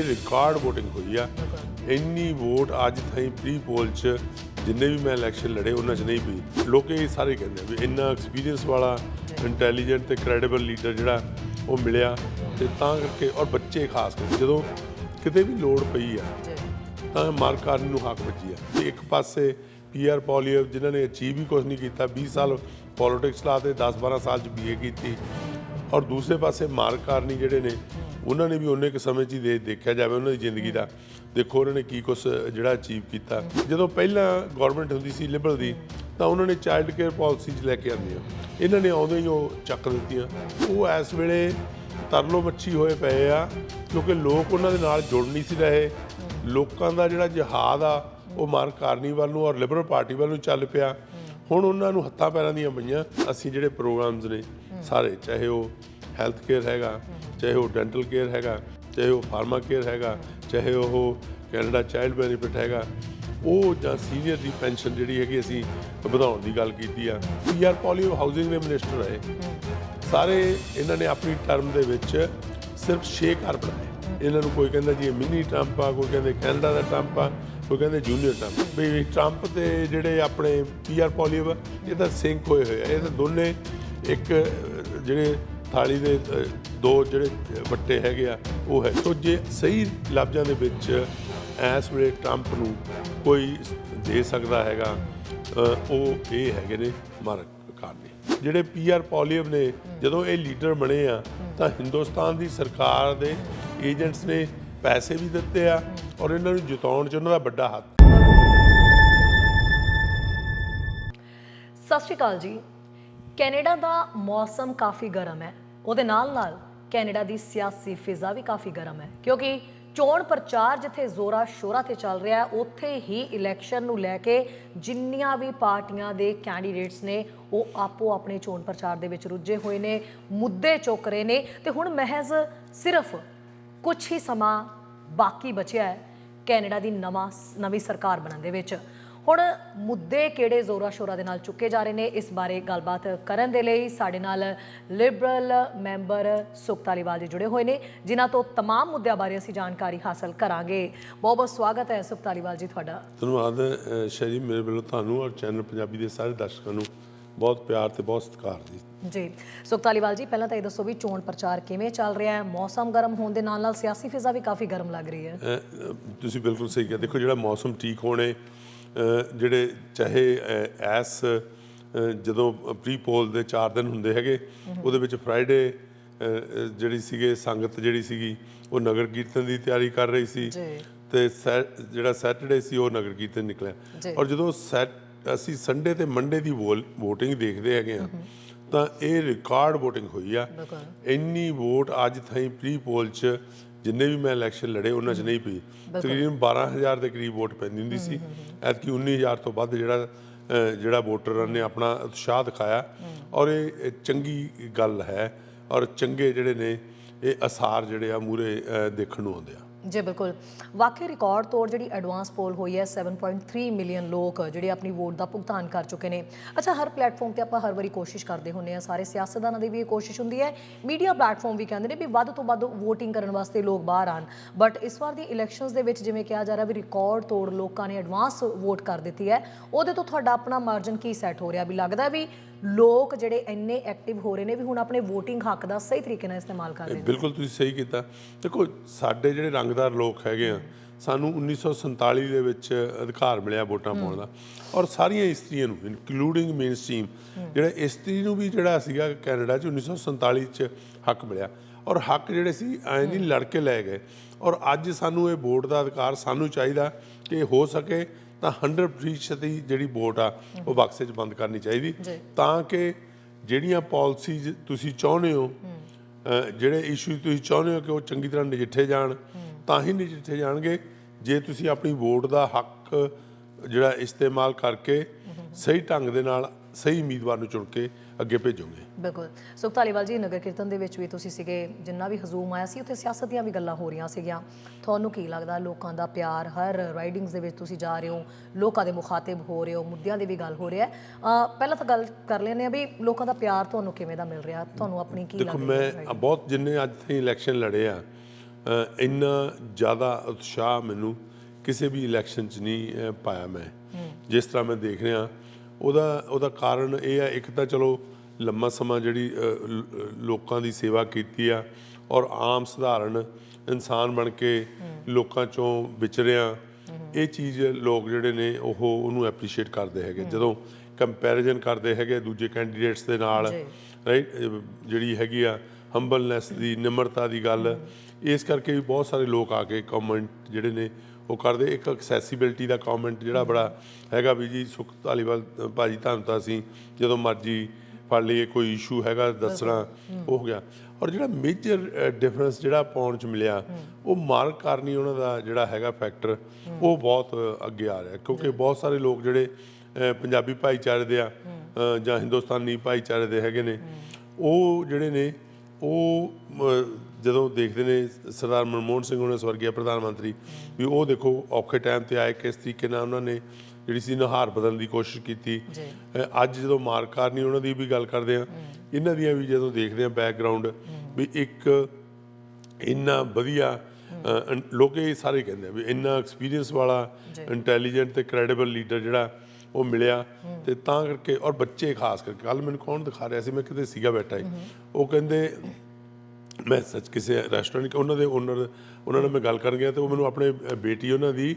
ਇਹ record VOTING ਹੋਈ ਆ। ਇੰਨੀ ਵੋਟ ਅੱਜ ਤਾਈਂ ਪ੍ਰੀ ਪੋਲ ਚ ਜਿੰਨੇ ਵੀ ਮੈਂ ਇਲੈਕਸ਼ਨ ਲੜੇ, ਉਹਨਾਂ ਚ ਨਹੀਂ ਪਈ। ਲੋਕ ਇਹ ਸਾਰੇ ਕਹਿੰਦੇ ਵੀ ਇੰਨਾ ਐਕਸਪੀਰੀਅੰਸ ਵਾਲਾ ਇੰਟੈਲੀਜੈਂਟ ਤੇ ਕ੍ਰੈਡੀਬਲ ਲੀਡਰ ਜਿਹੜਾ ਉਹ ਮਿਲਿਆ ਤੇ ਤਾਂ ਕਰਕੇ ਔਰ ਬੱਚੇ ਖਾਸ ਕਰਕੇ, ਜਦੋਂ ਕਿਤੇ ਵੀ ਲੋੜ ਪਈ ਆ, ਤਾਂ ਮਾਰਕ ਕਾਰਨ ਨੂੰ ਹੱਕ ਵੱਜੀ ਆ। ਤੇ ਇੱਕ ਪਾਸੇ ਪੀਆਰ ਪੋਲੀਓ ਜਿਨ੍ਹਾਂ ਨੇ ਅਚੀਵ ਹੀ ਕੁਝ ਨਹੀਂ ਕੀਤਾ 20 ਸਾਲ ਪੋਲਿਟਿਕਸ ਲਾਤੇ 10 12 ਸਾਲ ਚ ਬੀਏ ਕੀਤੀ। ਔਰ ਦੂਸਰੇ ਪਾਸੇ ਮਾਰਕ ਕਾਰਨੀ ਜਿਹੜੇ ਨੇ ਉਹਨਾਂ ਨੇ ਵੀ ਉਹਨੇ ਕੁ ਸਮੇਂ 'ਚ ਹੀ ਦੇ ਦੇਖਿਆ ਜਾਵੇ ਉਹਨਾਂ ਦੀ ਜ਼ਿੰਦਗੀ ਦਾ। ਦੇਖੋ ਉਹਨਾਂ ਨੇ ਕੀ ਕੁਝ ਜਿਹੜਾ ਅਚੀਵ ਕੀਤਾ। ਜਦੋਂ ਪਹਿਲਾਂ ਗਵਰਨਮੈਂਟ ਹੁੰਦੀ ਸੀ ਲਿਬਰਲ ਦੀ, ਤਾਂ ਉਹਨਾਂ ਨੇ ਚਾਈਲਡ ਕੇਅਰ ਪਾਲਿਸੀਜ਼ ਲੈ ਕੇ ਆਉਂਦੀਆਂ ਇਹਨਾਂ ਨੇ ਆਉਂਦੇ ਹੀ ਉਹ ਚੱਕ ਦਿੱਤੀਆਂ। ਉਹ ਇਸ ਵੇਲੇ ਤਰਲੋ ਮੱਛੀ ਹੋਏ ਪਏ ਆ, ਕਿਉਂਕਿ ਲੋਕ ਉਹਨਾਂ ਦੇ ਨਾਲ ਜੁੜ ਨਹੀਂ ਸੀ ਰਹੇ। ਲੋਕਾਂ ਦਾ ਜਿਹੜਾ ਜਹਾਦ ਆ, ਉਹ ਮਾਰ ਕਾਰਨੀ ਵੱਲ ਨੂੰ ਔਰ ਲਿਬਰਲ ਪਾਰਟੀ ਵੱਲ ਨੂੰ ਚੱਲ ਪਿਆ। ਹੁਣ ਉਹਨਾਂ ਨੂੰ ਹੱਥਾਂ ਪੈਰਾਂ ਦੀਆਂ ਪਈਆਂ। ਅਸੀਂ ਜਿਹੜੇ ਪ੍ਰੋਗਰਾਮਸ ਨੇ ਸਾਰੇ, ਚਾਹੇ ਉਹ ਹੈਲਥ ਕੇਅਰ ਹੈਗਾ ਚਾਹੇ ਉਹ ਡੈਂਟਲ ਕੇਅਰ ਹੈਗਾ, ਚਾਹੇ ਉਹ ਫਾਰਮਾ ਕੇਅਰ ਹੈਗਾ, ਚਾਹੇ ਉਹ ਕੈਨੇਡਾ ਚਾਈਲਡ ਬੈਨੀਫਿਟ ਹੈਗਾ, ਉਹ ਜਾਂ ਸੀਨੀਅਰ ਦੀ ਪੈਨਸ਼ਨ ਜਿਹੜੀ ਹੈਗੀ ਅਸੀਂ ਵਧਾਉਣ ਦੀ ਗੱਲ ਕੀਤੀ ਆ। ਪੀਆਰ ਪੋਲੀਓ ਹਾਊਸਿੰਗ ਦੇ ਮਿਨਿਸਟਰ ਰਹੇ ਸਾਰੇ ਇਹਨਾਂ ਨੇ ਆਪਣੀ ਟਰਮ ਦੇ ਵਿੱਚ ਸਿਰਫ 6 ਘਰ ਬਣਾਏ। ਇਹਨਾਂ ਨੂੰ ਕੋਈ ਕਹਿੰਦਾ ਜੀ ਇਹ ਮਿਨੀ ਟਰੰਪ ਆ, ਕੋਈ ਕਹਿੰਦੇ ਕੈਨੇਡਾ ਦਾ ਟਰੰਪ ਆ, ਕੋਈ ਕਹਿੰਦੇ ਜੂਨੀਅਰ ਟਰੰਪ। ਵੀ ਟਰੰਪ ਤੇ ਜਿਹੜੇ ਆਪਣੇ ਪੀਆਰ ਪੋਲੀਓ ਆ, ਇਹ ਤਾਂ ਸਿੰਕ ਹੋਏ ਹੋਏ ਆ। ਇਹ ਤਾਂ ਦੋਨੇ ਇੱਕ ਜਿਹੜੇ ਥਾਲੀ ਦੇ ਦੋ ਜਿਹੜੇ ਵੱਟੇ ਹੈਗੇ ਆ, ਉਹ ਹੈ। ਸੋ ਜੇ ਸਹੀ ਲਫ਼ਜ਼ਾਂ ਦੇ ਵਿੱਚ ਇਸ ਵੇਲੇ ਟਰੰਪ ਨੂੰ ਕੋਈ ਦੇ ਸਕਦਾ ਹੈਗਾ ਉਹ ਇਹ ਹੈਗੇ ਨੇ ਮਾਰਕ ਕਾਰਨੀ। ਜਿਹੜੇ ਪੀਆਰ ਪੋਲੀਅਮ ਨੇ, ਜਦੋਂ ਇਹ ਲੀਡਰ ਬਣੇ ਆ, ਤਾਂ ਹਿੰਦੁਸਤਾਨ ਦੀ ਸਰਕਾਰ ਦੇ ਏਜੰਟਸ ਨੇ ਪੈਸੇ ਵੀ ਦਿੱਤੇ ਆ ਔਰ ਇਹਨਾਂ ਨੂੰ ਜਿਤਾਉਣ 'ਚ ਉਹਨਾਂ ਦਾ ਵੱਡਾ ਹੱਥ। ਸਤਿ ਸ਼੍ਰੀ ਅਕਾਲ ਜੀ। ਕੈਨੇਡਾ ਦਾ ਮੌਸਮ ਕਾਫੀ ਗਰਮ ਹੈ। ਉਹਦੇ ਨਾਲ ਨਾਲ ਕੈਨੇਡਾ ਦੀ ਸਿਆਸੀ ਫਿਜ਼ਾ ਵੀ ਕਾਫੀ ਗਰਮ ਹੈ। ਕਿਉਂਕਿ ਚੋਣ ਪ੍ਰਚਾਰ ਜਿੱਥੇ ਜ਼ੋਰਾ ਸ਼ੋਰਾ ਤੇ ਚੱਲ ਰਿਹਾ ਹੈ, ਉੱਥੇ ਹੀ ਇਲੈਕਸ਼ਨ ਨੂੰ ਲੈ ਕੇ ਜਿੰਨੀਆਂ ਵੀ ਪਾਰਟੀਆਂ ਦੇ ਕੈਂਡੀਡੇਟਸ ਨੇ, ਉਹ ਆਪੋ ਆਪਣੇ ਚੋਣ ਪ੍ਰਚਾਰ ਦੇ ਵਿੱਚ ਰੁੱਝੇ ਹੋਏ ਨੇ, ਮੁੱਦੇ ਚੁੱਕ ਰਹੇ ਨੇ। ਤੇ ਹੁਣ ਮਹਿਜ਼ ਸਿਰਫ ਕੁਝ ਹੀ ਸਮਾਂ ਬਾਕੀ ਬਚਿਆ ਹੈ ਕੈਨੇਡਾ ਦੀ ਨਵਾਂ, ਨਵੀਂ ਸਰਕਾਰ ਬਣਨ ਦੇ ਵਿੱਚ। ਹੁਣ ਮੁੱਦੇ ਕਿਹੜੇ ਜ਼ੋਰਾ ਸ਼ੋਰਾ ਦੇ ਨਾਲ ਚੁੱਕੇ ਜਾ ਰਹੇ ਨੇ ਇਸ ਬਾਰੇ ਗੱਲਬਾਤ ਕਰਨ ਦੇ ਲਈ ਸਾਡੇ ਨਾਲ ਲਿਬਰਲ ਮੈਂਬਰ ਸੁਖ ਧਾਲੀਵਾਲ ਜੀ ਜੁੜੇ ਹੋਏ ਨੇ ਜਿਨ੍ਹਾਂ ਤੋਂ तमाम ਮੁੱਦਿਆਂ ਬਾਰੇ ਅਸੀਂ ਜਾਣਕਾਰੀ ਹਾਸਲ ਕਰਾਂਗੇ ਬਹੁਤ ਬਹੁਤ ਸਵਾਗਤ ਹੈ ਸੁਖ ਧਾਲੀਵਾਲ ਜੀ ਤੁਹਾਡਾ ਧੰਨਵਾਦ ਅਹ, ਸ਼ੈਰੀ ਮੇਰੇ ਵੱਲੋਂ ਤੁਹਾਨੂੰ ਔਰ ਚੈਨਲ ਪੰਜਾਬੀ ਦੇ ਸਾਰੇ ਦਰਸ਼ਕਾਂ ਨੂੰ ਬਹੁਤ ਪਿਆਰ ਤੇ ਬਹੁਤ ਸਤਿਕਾਰ ਜੀ ਜੀ ਸੁਖ ਧਾਲੀਵਾਲ ਜੀ ਪਹਿਲਾਂ ਤਾਂ ਇਹ ਦੱਸੋ ਵੀ ਚੋਣ ਪ੍ਰਚਾਰ ਕਿਵੇਂ ਚੱਲ ਰਿਹਾ ਹੈ ਮੌਸਮ ਗਰਮ ਹੋਣ ਦੇ ਨਾਲ ਨਾਲ ਸਿਆਸੀ ਫਿਜ਼ਾ ਵੀ ਕਾਫੀ ਗਰਮ ਲੱਗ ਰਹੀ ਹੈ ਅਹ, ਅਹ, ਤੁਸੀਂ ਬਿਲਕੁਲ ਸਹੀ ਕਿਹਾ ਦੇਖੋ ਜਿਹੜਾ ਮੌਸਮ ਠੀਕ ਹੋਣੇ ਅਹ, ਜਿਹੜੇ ਚਾਹੇ ਐਸ ਜਦੋਂ ਪ੍ਰੀ ਪੋਲ ਦੇ 4 ਦਿਨ ਹੁੰਦੇ ਹੈਗੇ ਉਹਦੇ ਵਿੱਚ ਫਰਾਈਡੇ ਜਿਹੜੀ ਸੀਗੇ ਸੰਗਤ ਜਿਹੜੀ ਸੀਗੀ ਉਹ ਨਗਰ ਕੀਰਤਨ ਦੀ ਤਿਆਰੀ ਕਰ ਰਹੀ ਸੀ। ਤੇ ਜਿਹੜਾ ਸੈਟਰਡੇ ਸੀ ਉਹ ਨਗਰ ਕੀਰਤਨ। ਨਿਕਲਿਆ ਔਰ ਜਦੋਂ ਅਸੀਂ ਸੰਡੇ ਤੇ ਮੰਡੇ ਦੀ VOTING ਦੇਖਦੇ ਹੈਗੇ ਆ ਤਾਂ ਇਹ ਰਿਕਾਰਡ VOTING ਹੋਈ ਆ। ਇੰਨੀ ਵੋਟ ਅੱਜ ਤਾਈਂ ਪ੍ਰੀ ਪੋਲ ਚ ਜਿੰਨੇ ਵੀ ਮੈਂ ਇਲੈਕਸ਼ਨ ਲੜੇ ਉਹਨਾਂ 'ਚ ਨਹੀਂ ਪਈ। ਤਕਰੀਬਨ 12000 ਦੇ ਕਰੀਬ ਵੋਟ ਪੈਂਦੀ ਹੁੰਦੀ ਸੀ। ਐਤਕੀ 19000 ਤੋਂ ਵੱਧ ਜਿਹੜਾ ਜਿਹੜਾ ਵੋਟਰਾਂ ਨੇ ਆਪਣਾ ਉਤਸ਼ਾਹ ਦਿਖਾਇਆ। ਔਰ ਇਹ ਚੰਗੀ ਗੱਲ ਹੈ। ਔਰ ਚੰਗੇ ਜਿਹੜੇ ਨੇ ਇਹ ਅਸਾਰ ਜਿਹੜੇ ਆ ਮੂਰੇ ਦੇਖਣ ਨੂੰ ਆਉਂਦੇ ਆ। ਜੀ, ਬਿਲਕੁਲ। ਵਾਕਈ ਰਿਕਾਰਡ ਤੋੜ ਜਿਹੜੀ ਐਡਵਾਂਸ ਪੋਲ ਹੋਈ ਹੈ 7.3 ਮਿਲੀਅਨ ਲੋਕ ਜਿਹੜੇ ਆਪਣੀ ਵੋਟ ਦਾ ਭੁਗਤਾਨ ਕਰ ਚੁੱਕੇ ਨੇ। ਅੱਛਾ, ਹਰ ਪਲੇਟਫਾਰਮ ਤੇ ਆਪਾਂ ਹਰ ਵਾਰੀ ਕੋਸ਼ਿਸ਼ ਕਰਦੇ ਹੁੰਨੇ ਆ ਸਾਰੇ ਸਿਆਸਤਦਾਨਾਂ ਦੀ ਵੀ ਇਹ ਕੋਸ਼ਿਸ਼ ਹੁੰਦੀ ਹੈ। ਮੀਡੀਆ ਪਲੇਟਫਾਰਮ ਵੀ ਕਹਿੰਦੇ ਨੇ ਵੀ ਵੱਧ ਤੋਂ ਵੱਧ VOTING ਕਰਨ ਵਾਸਤੇ ਲੋਕ ਬਾਹਰ ਆਣ ਬਟ ਇਸ ਵਾਰ ਦੀ ਇਲੈਕਸ਼ਨਸ ਦੇ ਵਿੱਚ ਜਿਵੇਂ ਕਿਹਾ ਜਾ ਰਿਹਾ ਵੀ ਰਿਕਾਰਡ ਤੋੜ ਲੋਕਾਂ ਨੇ ਐਡਵਾਂਸ ਵੋਟ ਕਰ ਦਿੱਤੀ ਹੈ, ਉਹਦੇ ਤੋਂ ਤੁਹਾਡਾ ਆਪਣਾ ਮਾਰਜਨ ਕੀ ਸੈੱਟ ਹੋ ਰਿਹਾ? ਵੀ ਲੱਗਦਾ ਵੀ ਲੋਕ ਜਿਹੜੇ ਇੰਨੇ ਐਕਟਿਵ ਹੋ ਰਹੇ ਨੇ ਵੀ ਹੁਣ ਆਪਣੇ VOTING ਹੱਕ ਦਾ ਸਹੀ ਤਰੀਕੇ ਨਾਲ ਇਸਤੇਮਾਲ ਕਰ ਰਹੇ ਨੇ। ਬਿਲਕੁਲ ਤੁਸੀਂ ਸਹੀ ਕੀਤਾ। ਦੇਖੋ ਸਾਡੇ ਜਿਹੜੇ ਰੰਗਦਾਰ ਲੋਕ ਹੈਗੇ ਆ ਸਾਨੂੰ 1947 ਦੇ ਵਿੱਚ ਅਧਿਕਾਰ ਮਿਲਿਆ ਵੋਟਾਂ ਪਾਉਣ ਦਾ। ਔਰ ਸਾਰੀਆਂ ਇਸਤਰੀਆਂ ਨੂੰ ਇਨਕਲੂਡਿੰਗ ਮੇਨ ਸਟ੍ਰੀਮ ਜਿਹੜਾ ਇਸਤਰੀ ਨੂੰ ਵੀ ਜਿਹੜਾ ਸੀਗਾ ਕੈਨੇਡਾ 'ਚ 1947 'ਚ ਹੱਕ ਮਿਲਿਆ। ਔਰ ਹੱਕ ਜਿਹੜੇ ਸੀ ਐਂ ਨਹੀਂ ਲੜ ਕੇ ਲੈ ਗਏ। ਔਰ ਅੱਜ ਸਾਨੂੰ ਇਹ ਵੋਟ ਦਾ ਅਧਿਕਾਰ ਸਾਨੂੰ ਚਾਹੀਦਾ ਕਿ ਹੋ ਸਕੇ ਤਾਂ 100% ਦੀ ਜਿਹੜੀ ਵੋਟ ਆ ਉਹ ਬਕਸੇ 'ਚ ਬੰਦ ਕਰਨੀ ਚਾਹੀਦੀ। ਤਾਂ ਕਿ ਜਿਹੜੀਆਂ ਪਾਲਿਸੀਜ਼ ਤੁਸੀਂ ਚਾਹੁੰਦੇ ਹੋ ਜਿਹੜੇ ਇਸ਼ੂ ਤੁਸੀਂ ਚਾਹੁੰਦੇ ਹੋ ਕਿ ਉਹ ਚੰਗੀ ਤਰ੍ਹਾਂ ਨਜਿੱਠੇ ਜਾਣ ਤਾਂ ਹੀ ਨਜਿੱਠੇ ਜਾਣਗੇ। ਜੇ ਤੁਸੀਂ ਆਪਣੀ ਵੋਟ ਦਾ ਹੱਕ ਜਿਹੜਾ ਇਸਤੇਮਾਲ ਕਰਕੇ ਸਹੀ ਢੰਗ ਦੇ ਨਾਲ ਸਹੀ ਉਮੀਦਵਾਰ ਨੂੰ ਚੁਣ ਕੇ ਅੱਗੇ ਭੇਜੋਗੇ। ਬਿਲਕੁਲ। ਸੁਖ ਧਾਲੀਵਾਲ ਜੀ ਨਗਰ ਕੀਰਤਨ ਦੇ ਵਿੱਚ ਵੀ ਤੁਸੀਂ ਸੀਗੇ ਜਿੰਨਾ ਵੀ ਹਜ਼ੂਮ ਆਇਆ ਸੀ ਉੱਥੇ ਸਿਆਸਤ ਦੀਆਂ ਵੀ ਗੱਲਾਂ ਹੋ ਰਹੀਆਂ ਸੀਗੀਆਂ। ਤੁਹਾਨੂੰ ਕੀ ਲੱਗਦਾ ਲੋਕਾਂ ਦਾ ਪਿਆਰ ਹਰ ਰਾਈਡਿੰਗਸ ਦੇ ਵਿੱਚ ਤੁਸੀਂ ਜਾ ਰਹੇ ਹੋ ਲੋਕਾਂ ਦੇ ਮੁਖਾਤਿਬ ਹੋ ਰਹੇ ਹੋ ਮੁੱਦਿਆਂ ਦੀ ਵੀ ਗੱਲ ਹੋ ਰਹੀ ਹੈ। ਪਹਿਲਾਂ ਤਾਂ ਗੱਲ ਕਰ ਲੈਂਦੇ ਆ ਵੀ ਲੋਕਾਂ ਦਾ ਪਿਆਰ ਤੁਹਾਨੂੰ ਕਿਵੇਂ ਦਾ ਮਿਲ ਰਿਹਾ? ਤੁਹਾਨੂੰ ਆਪਣੀ ਕੀ ਦੇਖੋ ਲੱਗਦਾ ਮੈਂ ਬਹੁਤ ਜਿੰਨੇ ਅੱਜ ਤਾਈਂ ਇਲੈਕਸ਼ਨ ਲੜੇ ਆ ਇੰਨਾ ਜ਼ਿਆਦਾ ਉਤਸ਼ਾਹ ਮੈਨੂੰ ਕਿਸੇ ਵੀ ਇਲੈਕਸ਼ਨ 'ਚ ਨਹੀਂ ਪਾਇਆ ਮੈਂ। ਜਿਸ ਤਰ੍ਹਾਂ ਮੈਂ ਦੇਖ ਰਿਹਾ ਉਹਦਾ ਉਹਦਾ ਕਾਰਨ ਇਹ ਹੈ ਇੱਕ ਤਾਂ ਚਲੋ ਲੰਮਾ ਸਮਾਂ ਜਿਹੜੀ ਲੋਕਾਂ ਦੀ ਸੇਵਾ ਕੀਤੀ ਆ ਔਰ ਆਮ ਸਧਾਰਨ ਇਨਸਾਨ ਬਣ ਕੇ ਲੋਕਾਂ ਚੋਂ ਵਿਚਰਿਆ ਇਹ ਚੀਜ਼ ਲੋਕ ਜਿਹੜੇ ਨੇ ਉਹ ਉਹਨੂੰ ਐਪਰੀਸ਼ੀਏਟ ਕਰਦੇ ਹੈਗੇ। ਜਦੋਂ ਕੰਪੈਰੀਜ਼ਨ ਕਰਦੇ ਹੈਗੇ ਦੂਜੇ ਕੈਂਡੀਡੇਟਸ ਦੇ ਨਾਲ। ਰਾਈਟ ਜਿਹੜੀ ਹੈਗੀ ਆ ਹੰਬਲਨੈਸ ਦੀ ਨਿਮਰਤਾ ਦੀ ਗੱਲ ਇਸ ਕਰਕੇ ਵੀ ਬਹੁਤ ਸਾਰੇ ਲੋਕ ਆ ਕੇ ਕਮੈਂਟ ਜਿਹੜੇ ਨੇ ਉਹ ਕਰਦੇ ਇੱਕ ਐਕਸੈਸਿਬਿਲਟੀ ਦਾ ਕਮੈਂਟ ਜਿਹੜਾ ਬੜਾ ਹੈਗਾ ਵੀ ਜੀ ਸੁਖ ਧਾਲੀਵਾਲ ਭਾਜੀ ਤੁਹਾਨੂੰ ਤਾਂ ਅਸੀਂ ਜਦੋਂ ਮਰਜ਼ੀ ਫੜ ਲਈਏ ਕੋਈ ਇਸ਼ੂ ਹੈਗਾ ਦੱਸਣਾ ਉਹ ਹੋ ਗਿਆ। ਔਰ ਜਿਹੜਾ ਮੇਜਰ ਡਿਫਰੈਂਸ ਜਿਹੜਾ ਪਾਉਣ ਚ ਮਿਲਿਆ ਉਹ ਮਾਰਕ ਕਰਨੀ ਉਹਨਾਂ ਦਾ ਜਿਹੜਾ ਹੈਗਾ ਫੈਕਟਰ ਉਹ ਬਹੁਤ ਅੱਗੇ ਆ ਰਿਹਾ ਕਿਉਂਕਿ ਬਹੁਤ ਸਾਰੇ ਲੋਕ ਜਿਹੜੇ ਪੰਜਾਬੀ ਭਾਈਚਾਰੇ ਦੇ ਆ ਜਾਂ ਹਿੰਦੁਸਤਾਨੀ ਭਾਈਚਾਰੇ ਦੇ ਹੈਗੇ ਨੇ ਉਹ ਜਿਹੜੇ ਨੇ ਉਹ ਜਦੋਂ ਦੇਖਦੇ ਨੇ ਸਰਦਾਰ ਮਨਮੋਹਨ ਸਿੰਘ ਉਹਨਾਂ ਸਵਰਗੀ ਪ੍ਰਧਾਨ ਮੰਤਰੀ ਵੀ ਉਹ ਦੇਖੋ ਔਖੇ ਟਾਈਮ ਤੇ ਆਏ ਕਿਸ ਤਰੀਕੇ ਨਾਲ ਉਹਨਾਂ ਨੇ ਜਿਹੜੀ ਸੀ ਨਹਾਰ ਬਦਲਣ ਦੀ ਕੋਸ਼ਿਸ਼ ਕੀਤੀ। ਅੱਜ ਜਦੋਂ ਮਾਰਕਾਰ ਨਹੀਂ ਉਹਨਾਂ ਦੀ ਵੀ ਗੱਲ ਕਰਦੇ ਆ ਇਹਨਾਂ ਦੀਆਂ ਵੀ ਜਦੋਂ ਦੇਖਦੇ ਆ ਬੈਕਗ੍ਰਾਉਂਡ ਵੀ ਇੱਕ ਇੰਨਾ ਵਧੀਆ ਲੋਕ ਸਾਰੇ ਕਹਿੰਦੇ ਆ ਵੀ ਇੰਨਾ ਐਕਸਪੀਰੀਅੰਸ ਵਾਲਾ ਇੰਟੈਲੀਜੈਂਟ ਤੇ ਕ੍ਰੈਡੀਬਲ ਲੀਡਰ ਜਿਹੜਾ ਉਹ ਮਿਲਿਆ। ਤੇ ਤਾਂ ਕਰਕੇ ਔਰ ਬੱਚੇ ਖਾਸ ਕਰਕੇ ਕੱਲ ਮੈਨੂੰ ਕੌਣ ਦਿਖਾ ਰਿਹਾ ਸੀ ਮੈਂ ਕਿਤੇ ਸੀਗਾ ਬੈਠਾ ਹੀ। ਉਹ ਕਹਿੰਦੇ ਮੈਂ ਸੱਚ ਕਿਸੇ ਰੈਸਟੋਰੈਂਟ ਉਹਨਾਂ ਦੇ ਓਨਰ ਉਹਨਾਂ ਨਾਲ ਮੈਂ ਗੱਲ ਕਰਨ ਗਿਆ ਤੇ ਉਹ ਮੈਨੂੰ ਆਪਣੇ ਬੇਟੀ ਉਹਨਾਂ ਦੀ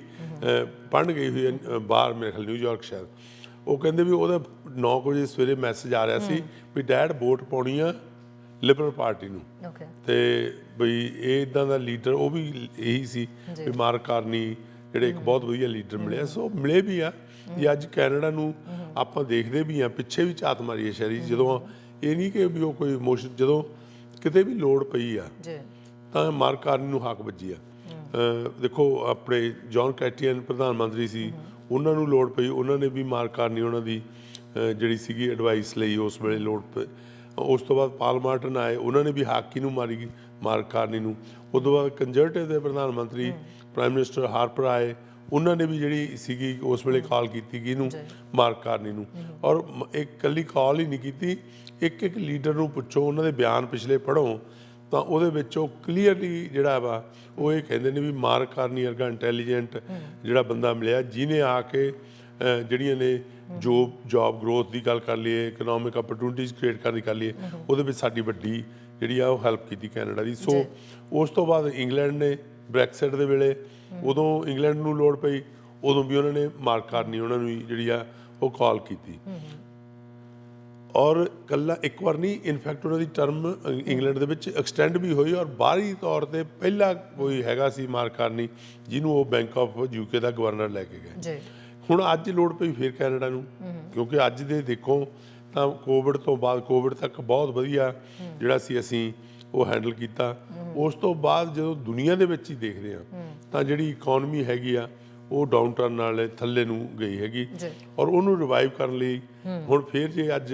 ਪੜਨ ਗਈ ਹੋਈ ਹੈ ਬਾਹਰ ਮੇਰੇ ਖਿਆਲ ਨਿਊਯਾਰਕ ਸ਼ਹਿਰ ਉਹ ਕਹਿੰਦੇ ਵੀ ਉਹਦਾ 9 ਵਜੇ ਸਵੇਰੇ ਮੈਸੇਜ ਆ ਰਿਹਾ ਸੀ ਵੀ ਡੈਡ ਵੋਟ ਪਾਉਣੀ ਆ ਲਿਬਰਲ ਪਾਰਟੀ ਨੂੰ। ਤੇ ਬਈ ਇਹ ਇਦਾਂ ਦਾ ਲੀਡਰ ਉਹ ਵੀ ਇਹੀ ਸੀ ਵੀ ਮਾਰਕ ਕਾਰਨੀ ਜਿਹੜੇ ਇੱਕ ਬਹੁਤ ਵਧੀਆ ਲੀਡਰ ਮਿਲਿਆ। ਸੋ ਮਿਲੇ ਵੀ ਆ ਜੇ ਅੱਜ ਕੈਨੇਡਾ ਨੂੰ ਆਪਾਂ ਦੇਖਦੇ ਵੀ ਆ ਪਿੱਛੇ ਵੀ ਝਾਤ ਮਾਰੀ ਹੈ ਸ਼ਹਿਰੀ ਜਦੋਂ ਇਹ ਨਹੀਂ ਕਿ ਵੀ ਉਹ ਕੋਈ ਇਮੋਸ਼ਨ ਜਦੋਂ ਕਿਤੇ ਵੀ ਲੋੜ ਪਈ ਆ ਜੀ। ਤਾਂ ਮਾਰਕ ਕਾਰਨੀ ਨੂੰ ਹੱਕ ਵੱਜੀ ਆ। ਦੇਖੋ ਆਪਣੇ ਜੌਨ ਕੈਟੀਅਨ ਪ੍ਰਧਾਨ ਮੰਤਰੀ ਸੀ ਉਹਨਾਂ ਨੂੰ ਲੋੜ ਪਈ ਉਹਨਾਂ ਨੇ ਵੀ ਮਾਰਕ ਕਾਰਨੀ ਉਹਨਾਂ ਦੀ ਜਿਹੜੀ ਸੀਗੀ ਐਡਵਾਈਸ ਲਈ ਉਸ ਵੇਲੇ ਲੋੜ ਪ- ਉਸ ਤੋਂ ਬਾਅਦ ਪਾਲ ਮਾਰਟਨ ਆਏ ਉਹਨਾਂ ਨੇ ਵੀ ਹਾਕੀ ਨੂੰ ਮਾਰੀ ਗਈ ਮਾਰਕ ਕਾਰਨੀ ਨੂੰ। ਤੋਂ ਬਾਅਦ ਕੰਜ਼ਰਵੇਟਿਵ ਦੇ ਪ੍ਰਧਾਨ ਮੰਤਰੀ ਪ੍ਰਾਈਮ ਮਿਨਿਸਟਰ ਹਾਰਪਰ ਆਏ ਉਹਨਾਂ ਨੇ ਵੀ ਜਿਹੜੀ ਸੀਗੀ ਉਸ ਵੇਲੇ ਕਾਲ ਕੀਤੀ ਕਿ ਇਹਨੂੰ ਮਾਰਕ ਕਾਰਨੀ ਨੂੰ। ਔਰ ਇੱਕ ਕੱਲੀ ਕਾਲ ਹੀ ਨਹੀਂ ਕੀਤੀ ਇੱਕ ਇੱਕ ਲੀਡਰ ਨੂੰ ਪੁੱਛੋ ਉਹਨਾਂ ਦੇ ਬਿਆਨ ਪਿਛਲੇ ਪੜ੍ਹੋ ਤਾਂ ਉਹਦੇ ਵਿੱਚ ਉਹ ਕਲੀਅਰਲੀ ਜਿਹੜਾ ਵਾ ਉਹ ਇਹ ਕਹਿੰਦੇ ਨੇ ਵੀ ਮਾਰਕ ਕਰਨੀ ਵਰਗਾ ਇੰਟੈਲੀਜੈਂਟ ਜਿਹੜਾ ਬੰਦਾ ਮਿਲਿਆ ਜਿਹਨੇ ਆ ਕੇ ਜਿਹੜੀਆਂ ਨੇ ਜੋਬ ਜੌਬ ਗਰੋਥ ਦੀ ਗੱਲ ਕਰ ਲਈਏ ਇਕਨੋਮਿਕ ਅਪਰਚੂਨਿਟੀਜ਼ ਕ੍ਰੀਏਟ ਕਰਨ ਦੀ ਕਰ ਲਈਏ ਉਹਦੇ ਵਿੱਚ ਸਾਡੀ ਵੱਡੀ ਜਿਹੜੀ ਆ ਉਹ ਹੈਲਪ ਕੀਤੀ ਕੈਨੇਡਾ ਦੀ। ਸੋ ਉਸ ਤੋਂ ਬਾਅਦ ਇੰਗਲੈਂਡ ਨੇ ਬ੍ਰੈਕਸਿਟ ਦੇ ਵੇਲੇ ਉਦੋਂ ਇੰਗਲੈਂਡ ਨੂੰ ਲੋੜ ਪਈ ਉਦੋਂ ਵੀ ਉਹਨਾਂ ਨੇ ਮਾਰਕ ਕਰਨੀ ਉਹਨਾਂ ਨੂੰ ਜਿਹੜੀ ਆ ਉਹ ਕਾਲ ਕੀਤੀ। ਔਰ ਕੱਲਾ ਇੱਕ ਵਾਰ ਨਹੀਂ ਇਨਫੈਕਟ ਉਹਨਾਂ ਦੀ ਟਰਮ ਇੰਗਲੈਂਡ ਦੇ ਵਿੱਚ ਐਕਸਟੈਂਡ ਵੀ ਹੋਈ ਔਰ ਬਾਹਰੀ ਤੌਰ ਤੇ ਪਹਿਲਾ ਕੋਈ ਹੈਗਾ ਸੀ ਮਾਰਕ ਕਰਨੀ ਜਿਹਨੂੰ ਉਹ ਬੈਂਕ ਆਫ ਯੂਕੇ ਦਾ ਗਵਰਨਰ ਲੈ ਕੇ ਗਏ। ਜੀ। ਹੁਣ ਅੱਜ ਲੋੜ ਪਈ ਫਿਰ ਕੈਨੇਡਾ ਨੂੰ ਕਿਉਂਕਿ ਅੱਜ ਦੇ ਦੇਖੋ ਤਾਂ ਕੋਵਿਡ ਤੋਂ ਬਾਅਦ ਕੋਵਿਡ ਤੱਕ ਬਹੁਤ ਵਧੀਆ ਜਿਹੜਾ ਸੀ ਅਸੀਂ ਉਹ ਹੈਂਡਲ ਕੀਤਾ। ਉਸ ਤੋਂ ਬਾਅਦ ਜਦੋਂ ਦੁਨੀਆ ਦੇ ਵਿੱਚ ਹੀ ਦੇਖਦੇ ਆ ਤਾਂ ਜਿਹੜੀ ਇਕਨੋਮੀ ਹੈਗੀ ਆ ਉਹ ਡਾਊਨ ਟਰਨ ਨਾਲ ਥੱਲੇ ਨੂੰ ਗਈ ਹੈਗੀ। ਔਰ ਉਹਨੂੰ ਰਿਵਾਈਵ ਕਰਨ ਲਈ ਹੁਣ ਫਿਰ ਜੇ ਅੱਜ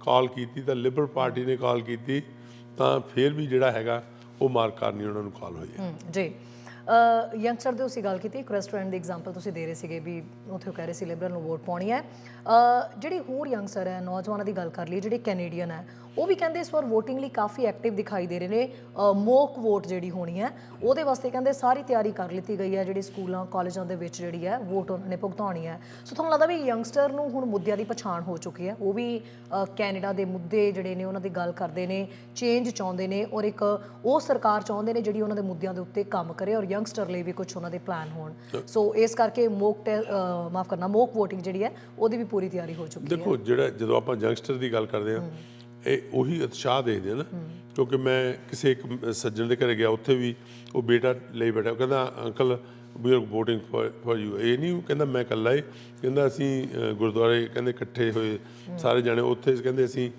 ਕਾਲ ਕੀਤੀ ਤਾਂ ਲਿਬਰਲ ਪਾਰਟੀ ਨੇ ਕਾਲ ਕੀਤੀ ਤਾਂ ਫਿਰ ਵੀ ਜਿਹੜਾ ਹੈਗਾ ਉਹ ਮਾਰਕ ਕਰਨੀ ਉਹਨਾਂ ਨੂੰ ਕਾਲ ਹੋਈ ਹੈ। ਜੀ। ਯੰਗਸਟਰ ਦੇ ਉਸੇ ਗੱਲ ਕੀਤੀ ਇੱਕ ਰੈਸਟੋਰੈਂਟ ਦੀ ਐਗਜ਼ਾਮਪਲ ਤੁਸੀਂ ਦੇ ਰਹੇ ਸੀਗੇ ਵੀ ਉੱਥੇ ਉਹ ਕਹਿ ਰਹੇ ਸੀ ਲਿਬਰਲ ਨੂੰ ਵੋਟ ਪਾਉਣੀ ਹੈ। ਅ, ਜਿਹੜੀ ਹੋਰ ਯੰਗਸਟਰ ਹੈ ਨੌਜਵਾਨਾਂ ਦੀ ਗੱਲ ਕਰ ਲਈ ਜਿਹੜੇ ਕੈਨੇਡੀਅਨ ਹੈ ਉਹ ਵੀ ਕਹਿੰਦੇ ਇਸ ਵਾਰ VOTING ਲਈ ਕਾਫੀ ਐਕਟਿਵ ਦਿਖਾਈ ਦੇ ਰਹੇ ਨੇ ਮੋਕ ਵੋਟ ਜਿਹੜੀ ਹੋਣੀ ਹੈ ਉਹਦੇ ਵਾਸਤੇ ਕਹਿੰਦੇ ਸਾਰੀ ਤਿਆਰੀ ਕਰ ਲਿੱਤੀ ਗਈ ਹੈ ਜਿਹੜੀ ਸਕੂਲਾਂ ਕਾਲਜਾਂ ਦੇ ਵਿੱਚ ਜਿਹੜੀ ਹੈ ਵੋਟ ਉਹਨਾਂ ਨੇ ਭੁਗਤਾਉਣੀ ਹੈ। ਸੋ ਤੁਹਾਨੂੰ ਲੱਗਦਾ ਵੀ ਯੰਗਸਟਰ ਨੂੰ ਹੁਣ ਮੁੱਦਿਆਂ ਦੀ ਪਛਾਣ ਹੋ ਚੁੱਕੀ ਹੈ ਉਹ ਵੀ ਕੈਨੇਡਾ ਦੇ ਮੁੱਦੇ ਜਿਹੜੇ ਨੇ ਉਹਨਾਂ ਦੀ ਗੱਲ ਕਰਦੇ ਨੇ ਚੇਂਜ ਚਾਹੁੰਦੇ ਨੇ ਔਰ ਇੱਕ ਉਹ ਸਰਕਾਰ ਚਾਹੁੰਦੇ ਨੇ ਜਿਹੜੀ ਉਹਨਾਂ ਦੇ ਮੁੱਦਿਆਂ ਦੇ ਉੱਤੇ ਕੰਮ ਕਰੇ ਔਰ ਯੰਗਸਟਰ ਲਈ ਵੀ ਕੁਝ ਉਹਨਾਂ ਦੇ ਪਲਾਨ ਹੋਣ। ਸੋ ਇਸ ਕਰਕੇ ਮੋਕ ਮਾਫ ਕਰਨਾ ਮੋਕ VOTING ਜਿਹੜੀ ਹੈ ਉਹਦੀ ਵੀ ਪੂਰੀ ਤਿਆਰੀ ਹੋ ਚੁੱਕੀ ਹੈ। ਦੇਖੋ ਜਿਹੜਾ ਜਦੋਂ ਆਪਾਂ ਯੰਗਸਟਰ ਦੀ ਗੱਲ ਕਰਦੇ ਆ ਇਹ ਉਹੀ ਉਤਸ਼ਾਹ ਦੇਖਦੇ ਨਾ, ਕਿਉਂਕਿ ਮੈਂ ਕਿਸੇ ਇੱਕ ਸੱਜਣ ਦੇ ਘਰੇ ਗਿਆ, ਉੱਥੇ ਵੀ ਉਹ ਬੇਟਾ ਲਈ ਬੈਠਾ, ਉਹ ਕਹਿੰਦਾ, uncle we are VOTING for you ਇਹ ਨਹੀਂ ਕਹਿੰਦਾ ਮੈਂ ਇਕੱਲਾ ਹੀ ਕਹਿੰਦਾ ਅਸੀਂ ਗੁਰਦੁਆਰੇ ਕਹਿੰਦੇ ਇਕੱਠੇ ਹੋਏ ਸਾਰੇ ਜਾਣੇ, ਉੱਥੇ ਕਹਿੰਦੇ ਅਸੀਂ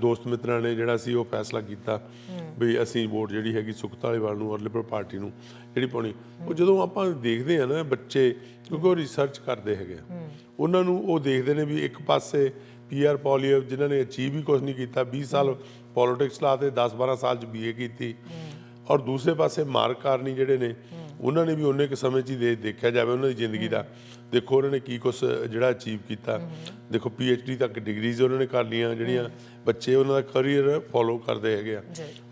ਦੋਸਤ ਮਿੱਤਰਾਂ ਨੇ ਜਿਹੜਾ ਸੀ ਉਹ ਫੈਸਲਾ ਕੀਤਾ ਵੀ ਅਸੀਂ ਵੋਟ ਜਿਹੜੀ ਹੈਗੀ ਸੁਖ ਧਾਲੀਵਾਲ ਨੂੰ ਔਰ ਲਿਬਰਲ ਪਾਰਟੀ ਨੂੰ ਜਿਹੜੀ ਪਾਉਣੀ। ਉਹ ਜਦੋਂ ਆਪਾਂ ਦੇਖਦੇ ਆ ਨਾ ਬੱਚੇ, ਕਿਉਂਕਿ ਉਹ ਰਿਸਰਚ ਕਰਦੇ ਹੈਗੇ ਆ, ਉਹਨਾਂ ਨੂੰ ਉਹ ਦੇਖਦੇ ਨੇ ਵੀ ਇੱਕ ਪਾਸੇ ਪੀਆਰ ਪੋਲੀਓ ਜਿਨ੍ਹਾਂ ਨੇ ਅਚੀਵ ਹੀ ਕੁਝ ਨਹੀਂ ਕੀਤਾ 20 ਸਾਲ ਪੋਲਿਟਿਕਸ ਲਾਤੇ 10 12 ਸਾਲ ਚ ਬੀਏ ਕੀਤੀ। ਔਰ ਦੂਸਰੇ ਪਾਸੇ ਮਾਰਕ ਕਾਰਨੀ ਜਿਹੜੇ ਨੇ ਉਹਨਾਂ ਨੇ ਵੀ ਉਹਨੇ ਕੁ ਸਮੇਂ 'ਚ ਹੀ ਦੇ- ਦੇਖਿਆ ਜਾਵੇ ਉਹਨਾਂ ਦੀ ਜ਼ਿੰਦਗੀ ਦਾ। ਦੇਖੋ ਉਹਨਾਂ ਨੇ ਕੀ ਕੁਝ ਜਿਹੜਾ ਅਚੀਵ ਕੀਤਾ। ਦੇਖੋ ਡੀ ਤੱਕ ਡਿਗਰੀਜ਼ ਉਹਨਾਂ ਨੇ ਕਰ ਲਈਆਂ ਜਿਹੜੀਆਂ ਬੱਚੇ ਉਹਨਾਂ ਦਾ ਕੈਰੀਅਰ ਫੋਲੋ ਕਰਦੇ ਹੈਗੇ ਆ।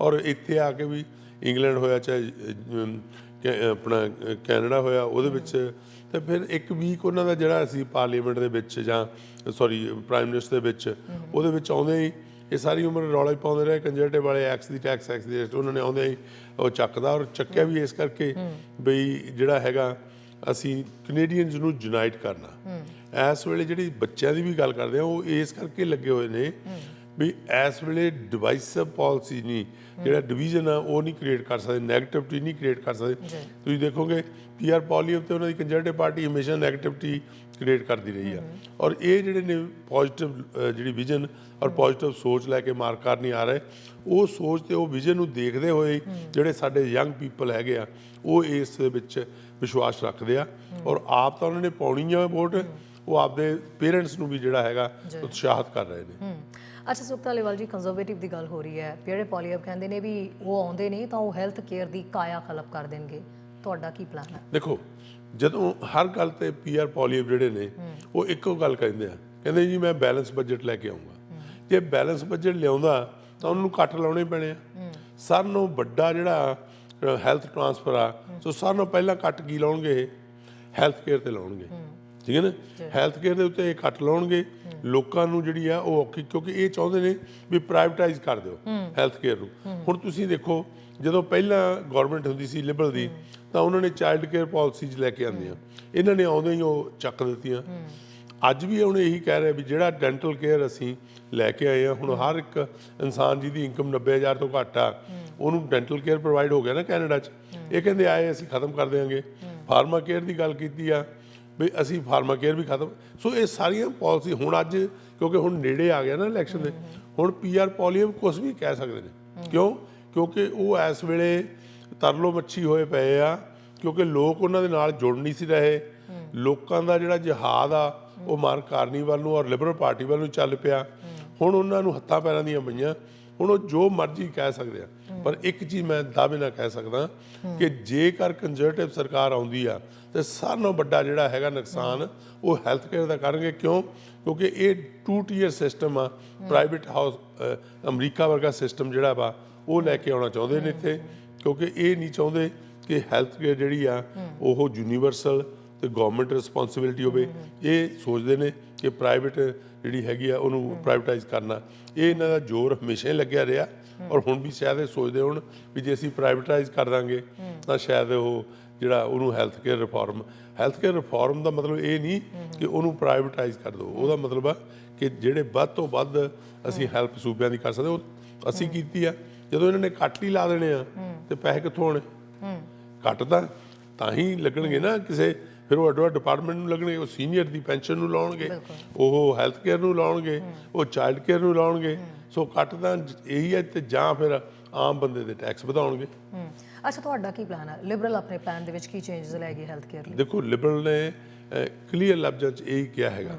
ਔਰ ਇੱਥੇ ਆ ਕੇ ਵੀ ਇੰਗਲੈਂਡ ਹੋਇਆ ਚਾਹੇ ਆਪਣਾ ਕੈਨੇਡਾ ਹੋਇਆ ਉਹਦੇ ਵਿੱਚ ਤੇ ਫਿਰ ਇੱਕ ਵੀਕ ਉਹਨਾਂ ਦਾ ਜਿਹੜਾ ਸੀ ਪਾਰਲੀਮੈਂਟ ਦੇ ਵਿੱਚ ਜਾਂ ਸੌਰੀ ਪ੍ਰਾਈਮ ਮਿਨਿਸਟਰ ਦੇ ਵਿੱਚ। ਉਹਦੇ ਵਿੱਚ ਆਉਂਦੇ ਹੀ ਇਹ ਸਾਰੀ ਉਮਰ ਰੌਲਾ ਹੀ ਪਾਉਂਦੇ ਰਹੇ ਕੰਜਰਟਿਵ ਵਾਲੇ axe the tax axe the ਉਹਨਾਂ ਨੇ ਆਉਂਦੇ ਹੀ ਉਹ ਚੱਕਦਾ ਔਰ ਚੱਕਿਆ ਵੀ ਇਸ ਕਰਕੇ ਬਈ ਜਿਹੜਾ ਹੈਗਾ ਅਸੀਂ ਕੈਨੇਡੀਅਨਸ ਨੂੰ ਯੂਨਾਈਟ ਕਰਨਾ। ਇਸ ਵੇਲੇ ਜਿਹੜੀ ਬੱਚਿਆਂ ਦੀ ਵੀ ਗੱਲ ਕਰਦੇ ਆ ਉਹ ਇਸ ਕਰਕੇ ਲੱਗੇ ਹੋਏ ਨੇ ਵੀ ਇਸ ਵੇਲੇ ਡਿਵਾਈਸਿਵ ਪਾਲਿਸੀ ਨਹੀਂ ਜਿਹੜਾ ਡਿਵੀਜ਼ਨ ਆ ਉਹ ਨਹੀਂ ਕ੍ਰੀਏਟ ਕਰ ਸਕਦੇ 네ਗੇਟਿਵਿਟੀ ਨਹੀਂ ਕ੍ਰੀਏਟ ਕਰ ਸਕਦੇ। ਤੁਸੀਂ ਦੇਖੋਗੇ ਪੀਆਰ ਪੋਲੀਅਮ ਤੇ ਉਹਨਾਂ ਦੀ ਕੰਜਰਟਿਵ ਪਾਰਟੀ ਹਮੇਸ਼ਾ 네ਗੇਟਿਵਿਟੀ ਕ੍ਰੀਏਟ ਕਰਦੀ ਰਹੀ ਆ। ਔਰ ਇਹ ਜਿਹੜੇ ਨੇ ਪੋਜ਼ਿਟਿਵ ਜਿਹੜੀ ਵਿਜ਼ਨ ਔਰ ਪੋਜ਼ਿਟਿਵ ਸੋਚ ਲੈ ਕੇ ਮਾਰ ਕਰ ਨਹੀਂ ਆ ਰਹੇ। ਉਹ ਸੋਚ ਤੇ ਉਹ ਵਿਜ਼ਨ ਨੂੰ ਦੇਖਦੇ ਹੋਏ ਜਿਹੜੇ ਸਾਡੇ ਯੰਗ ਪੀਪਲ ਹੈਗੇ ਆ ਉਹ ਇਸ ਦੇ ਵਿੱਚ ਵਿਸ਼ਵਾਸ ਰੱਖਦੇ ਆ। ਔਰ ਆਪ ਤਾਂ ਉਹਨਾਂ ਨੇ ਪਾਉਣੀ ਆ ਵੋਟ ਉਹ ਆਪਦੇ ਪੇਰੈਂਟਸ ਨੂੰ ਵੀ ਜਿਹੜਾ ਹੈਗਾ ਉਤਸ਼ਾਹਿਤ ਕਰ ਰਹੇ ਨੇ। ਅੱਛਾ ਸੁਖਤਾ ਲੇਵਾਲ ਜੀ ਕੰਜ਼ਰਵੇਟਿਵ ਦੀ ਗੱਲ ਹੋ ਰਹੀ ਹੈ। ਜਿਹੜੇ ਪੋਲੀਅਬ ਕਹਿੰਦੇ ਨੇ ਵੀ ਉਹ ਆਉਂਦੇ ਨੇ ਤਾਂ ਉਹ ਹੈਲਥ ਕੇਅਰ ਦੀ ਕਾਇਆ ਖਲਪ ਕਰ ਦੇਣਗੇ। ਤੁਹਾਡਾ ਕੀ ਪਲਾਨ ਹੈ? ਦੇਖੋ ਜਦੋਂ ਹਰ ਗੱਲ ਤੇ ਪੀਆਰ ਪੋਲੀਅਬ ਜਿਹੜੇ ਨੇ ਉਹ ਇੱਕੋ ਗੱਲ ਕਹਿੰਦੇ ਆ। ਕਹਿੰਦੇ ਜੀ ਮੈਂ ਬੈਲੈਂਸ ਬਜਟ ਲੈ ਕੇ ਆਉਂਗਾ। ਜੇ ਬੈਲੈਂਸ ਬਜਟ ਲਿਆਉਂਦਾ ਤਾਂ ਉਹਨੂੰ ਕੱਟ ਲਾਉਣੇ ਪੈਣੇ ਆ। ਸਾਰਿਆਂ ਨੂੰ ਵੱਡਾ ਜਿਹੜਾ ਹੈਲਥ ਟ੍ਰਾਂਸਫਰ ਆ ਸੋ ਸਾਰਿਆਂ ਨੂੰ ਪਹਿਲਾਂ ਕੱਟ ਕੀ ਲਾਉਣਗੇ ਹੈਲਥ ਕੇਅਰ ਤੇ ਲਾਉਣਗੇ। ਠੀਕ ਹੈ ਨਾ? ਹੈਲਥ ਕੇਅਰ ਦੇ ਉੱਤੇ ਇਹ ਕੱਟ ਲਾਉਣਗੇ। ਲੋਕਾਂ ਨੂੰ ਜਿਹੜੀ ਆ ਉਹ ਔਖੀ ਕਿਉਂਕਿ ਇਹ ਚਾਹੁੰਦੇ ਨੇ ਵੀ ਪ੍ਰਾਈਵੇਟਾਈਜ਼ ਕਰ ਦਿਓ ਹੈਲਥ ਕੇਅਰ ਨੂੰ। ਹੁਣ ਤੁਸੀਂ ਦੇਖੋ ਜਦੋਂ ਪਹਿਲਾਂ ਗਵਰਨਮੈਂਟ ਹੁੰਦੀ ਸੀ ਲਿਬਰਲ ਦੀ ਤਾਂ ਉਹਨਾਂ ਨੇ ਚਾਈਲਡ ਕੇਅਰ ਪਾਲਿਸੀਜ਼ ਲੈ ਕੇ ਆਉਂਦੀਆਂ। ਇਹਨਾਂ ਨੇ ਆਉਂਦੇ ਹੀ ਉਹ ਚੱਕ ਦਿੱਤੀਆਂ। ਅੱਜ ਵੀ ਹੁਣ ਇਹੀ ਕਹਿ ਰਿਹਾ ਵੀ ਜਿਹੜਾ ਡੈਂਟਲ ਕੇਅਰ ਅਸੀਂ ਲੈ ਕੇ ਆਏ ਆ ਹੁਣ ਹਰ ਇੱਕ ਇਨਸਾਨ ਜਿਹਦੀ ਇਨਕਮ 90000 ਤੋਂ ਘੱਟ ਆ ਉਹਨੂੰ ਡੈਂਟਲ ਕੇਅਰ ਪ੍ਰੋਵਾਈਡ ਹੋ ਗਿਆ ਨਾ ਕੈਨੇਡਾ 'ਚ। ਇਹ ਕਹਿੰਦੇ ਆਏ ਅਸੀਂ ਖਤਮ ਕਰ ਦੇਵਾਂਗੇ ਫਾਰਮਾ ਕੇਅਰ ਦੀ ਗੱਲ ਕੀਤੀ ਆ ਵੀ ਅਸੀਂ ਫਾਰਮਾ ਕੇਅਰ ਵੀ ਖਤਮ ਸੋ ਇਹ ਸਾਰੀਆਂ ਪਾਲਿਸੀ ਹੁਣ ਅੱਜ, ਕਿਉਂਕਿ ਹੁਣ ਨੇੜੇ ਆ ਗਿਆ ਨਾ ਇਲੈਕਸ਼ਨ ਦੇ, ਹੁਣ ਪੀਆਰ ਪੋਲੀਅਮ ਕੁਝ ਵੀ ਕਹਿ ਸਕਦੇ ਨੇ। ਕਿਉਂ? ਕਿਉਂਕਿ ਉਹ ਇਸ ਵੇਲੇ ਤਰਲੋ ਮੱਛੀ ਹੋਏ ਪਏ ਆ, ਕਿਉਂਕਿ ਲੋਕ ਉਹਨਾਂ ਦੇ ਨਾਲ ਜੁੜ ਨਹੀਂ ਸੀ ਰਹੇ। ਲੋਕਾਂ ਦਾ ਜਿਹੜਾ ਜਹਾਦ ਆ, ਉਹ ਮਾਰ ਕਾਰਨੀ ਵੱਲ ਨੂੰ ਔਰ ਲਿਬਰਲ ਪਾਰਟੀ ਵੱਲ ਨੂੰ ਚੱਲ ਪਿਆ। ਹੁਣ ਉਹਨਾਂ ਨੂੰ ਹੱਥਾਂ ਪੈਰਾਂ ਦੀਆਂ ਪਈਆਂ। ਹੁਣ ਉਹ ਜੋ ਮਰਜ਼ੀ ਕਹਿ ਸਕਦੇ ਆ। ਪਰ ਇੱਕ ਚੀਜ਼ ਮੈਂ ਦਾਅਵੇ ਨਾਲ ਕਹਿ ਸਕਦਾ ਕਿ ਜੇਕਰ ਕੰਜ਼ਰਵੇਟਿਵ ਸਰਕਾਰ ਆਉਂਦੀ ਆ ਤੇ ਸਾਰਿਆਂ ਨਾਲੋਂ ਵੱਡਾ ਜਿਹੜਾ ਹੈਗਾ ਨੁਕਸਾਨ ਉਹ ਹੈਲਥ ਕੇਅਰ ਦਾ ਕਰਨਗੇ। ਕਿਉਂ? ਕਿਉਂਕਿ ਇਹ ਟੂ ਟੀਅਰ ਸਿਸਟਮ ਆ ਪ੍ਰਾਈਵੇਟ ਹਾਊਸ ਅਮਰੀਕਾ ਵਰਗਾ ਸਿਸਟਮ ਜਿਹੜਾ ਵਾ, ਉਹ ਲੈ ਕੇ ਆਉਣਾ ਚਾਹੁੰਦੇ ਨੇ ਇੱਥੇ। ਕਿਉਂਕਿ ਇਹ ਨਹੀਂ ਚਾਹੁੰਦੇ ਕਿ ਹੈਲਥ ਕੇਅਰ ਜਿਹੜੀ ਆ, ਉਹ ਯੂਨੀਵਰਸਲ ਤੇ ਗਵਰਨਮੈਂਟ ਰਿਸਪੌਂਸਿਬਿਲਟੀ ਹੋਵੇ। ਇਹ ਸੋਚਦੇ ਨੇ ਕਿ ਪ੍ਰਾਈਵੇਟ ਜਿਹੜੀ ਹੈਗੀ ਆ, ਉਹਨੂੰ ਪ੍ਰਾਈਵੇਟਾਈਜ਼ ਕਰਨਾ। ਇਹ ਇਹਨਾਂ ਦਾ ਜ਼ੋਰ ਹਮੇਸ਼ਾ ਹੀ ਲੱਗਿਆ ਰਿਹਾ। ਔਰ ਹੁਣ ਵੀ ਸ਼ਾਇਦ ਇਹ ਸੋਚਦੇ ਹੋਣ ਵੀ ਜੇ ਅਸੀਂ ਪ੍ਰਾਈਵੇਟਾਈਜ਼ ਕਰ ਦਾਂਗੇ, ਤਾਂ ਸ਼ਾਇਦ ਉਹ ਜਿਹੜਾ ਉਹਨੂੰ health care reform health care reform ਦਾ ਮਤਲਬ ਇਹ ਨਹੀਂ ਕਿ ਉਹਨੂੰ ਪ੍ਰਾਈਵੇਟਾਈਜ਼ ਕਰ ਦਿਓ। ਉਹਦਾ ਮਤਲਬ ਆ ਕਿ ਜਿਹੜੇ ਵੱਧ ਤੋਂ ਵੱਧ ਅਸੀਂ ਹੈਲਪ ਸੂਬਿਆਂ ਦੀ ਕਰ ਸਕਦੇ ਉਹ ਅਸੀਂ ਕੀਤੀ ਆ। ਜਦੋਂ ਇਹਨਾਂ ਨੇ ਕੱਟ ਹੀ ਲਾ ਦੇਣੇ ਆ ਤੇ ਪੈਸੇ ਕਿੱਥੋਂ ਆਉਣੇ? ਘੱਟ ਤਾਂ ਤਾਂ ਹੀ ਲੱਗਣਗੇ ਨਾ ਕਿਸੇ ਫਿਰ ਉਹ ਅਡਵਾ ਡਿਪਾਰਟਮੈਂਟ ਨੂੰ ਲੱਗਣਗੇ ਉਹ ਸੀਨੀਅਰ ਦੀ ਪੈਨਸ਼ਨ ਨੂੰ ਲਾਉਣਗੇ ਉਹ ਹੈਲਥ ਕੇਅਰ ਨੂੰ ਲਾਉਣਗੇ ਉਹ ਚਾਈਲਡ ਕੇਅਰ ਨੂੰ ਲਾਉਣਗੇ। ਸੋ ਘੱਟ ਤਾਂ ਇਹੀ ਹੈ ਤੇ ਜਾਂ ਫਿਰ ਆਮ ਬੰਦੇ ਦੇ ਟੈਕਸ ਵਧਾਉਣਗੇ। ਹੂੰ। ਅੱਛਾ ਤੁਹਾਡਾ ਕੀ ਪਲਾਨ ਹੈ ਲਿਬਰਲ ਆਪਣੇ ਪਲਾਨ ਦੇ ਵਿੱਚ ਕੀ ਚੇਂਜਸ ਲੈ ਗਏ ਹੈਲਥ ਕੇਅਰ ਲਈ? ਦੇਖੋ ਲਿਬਰਲ ਨੇ ਕਲੀਅਰ ਲਫ਼ਜ਼ਾਂ 'ਚ ਇਹ ਕਿਹਾ ਹੈਗਾ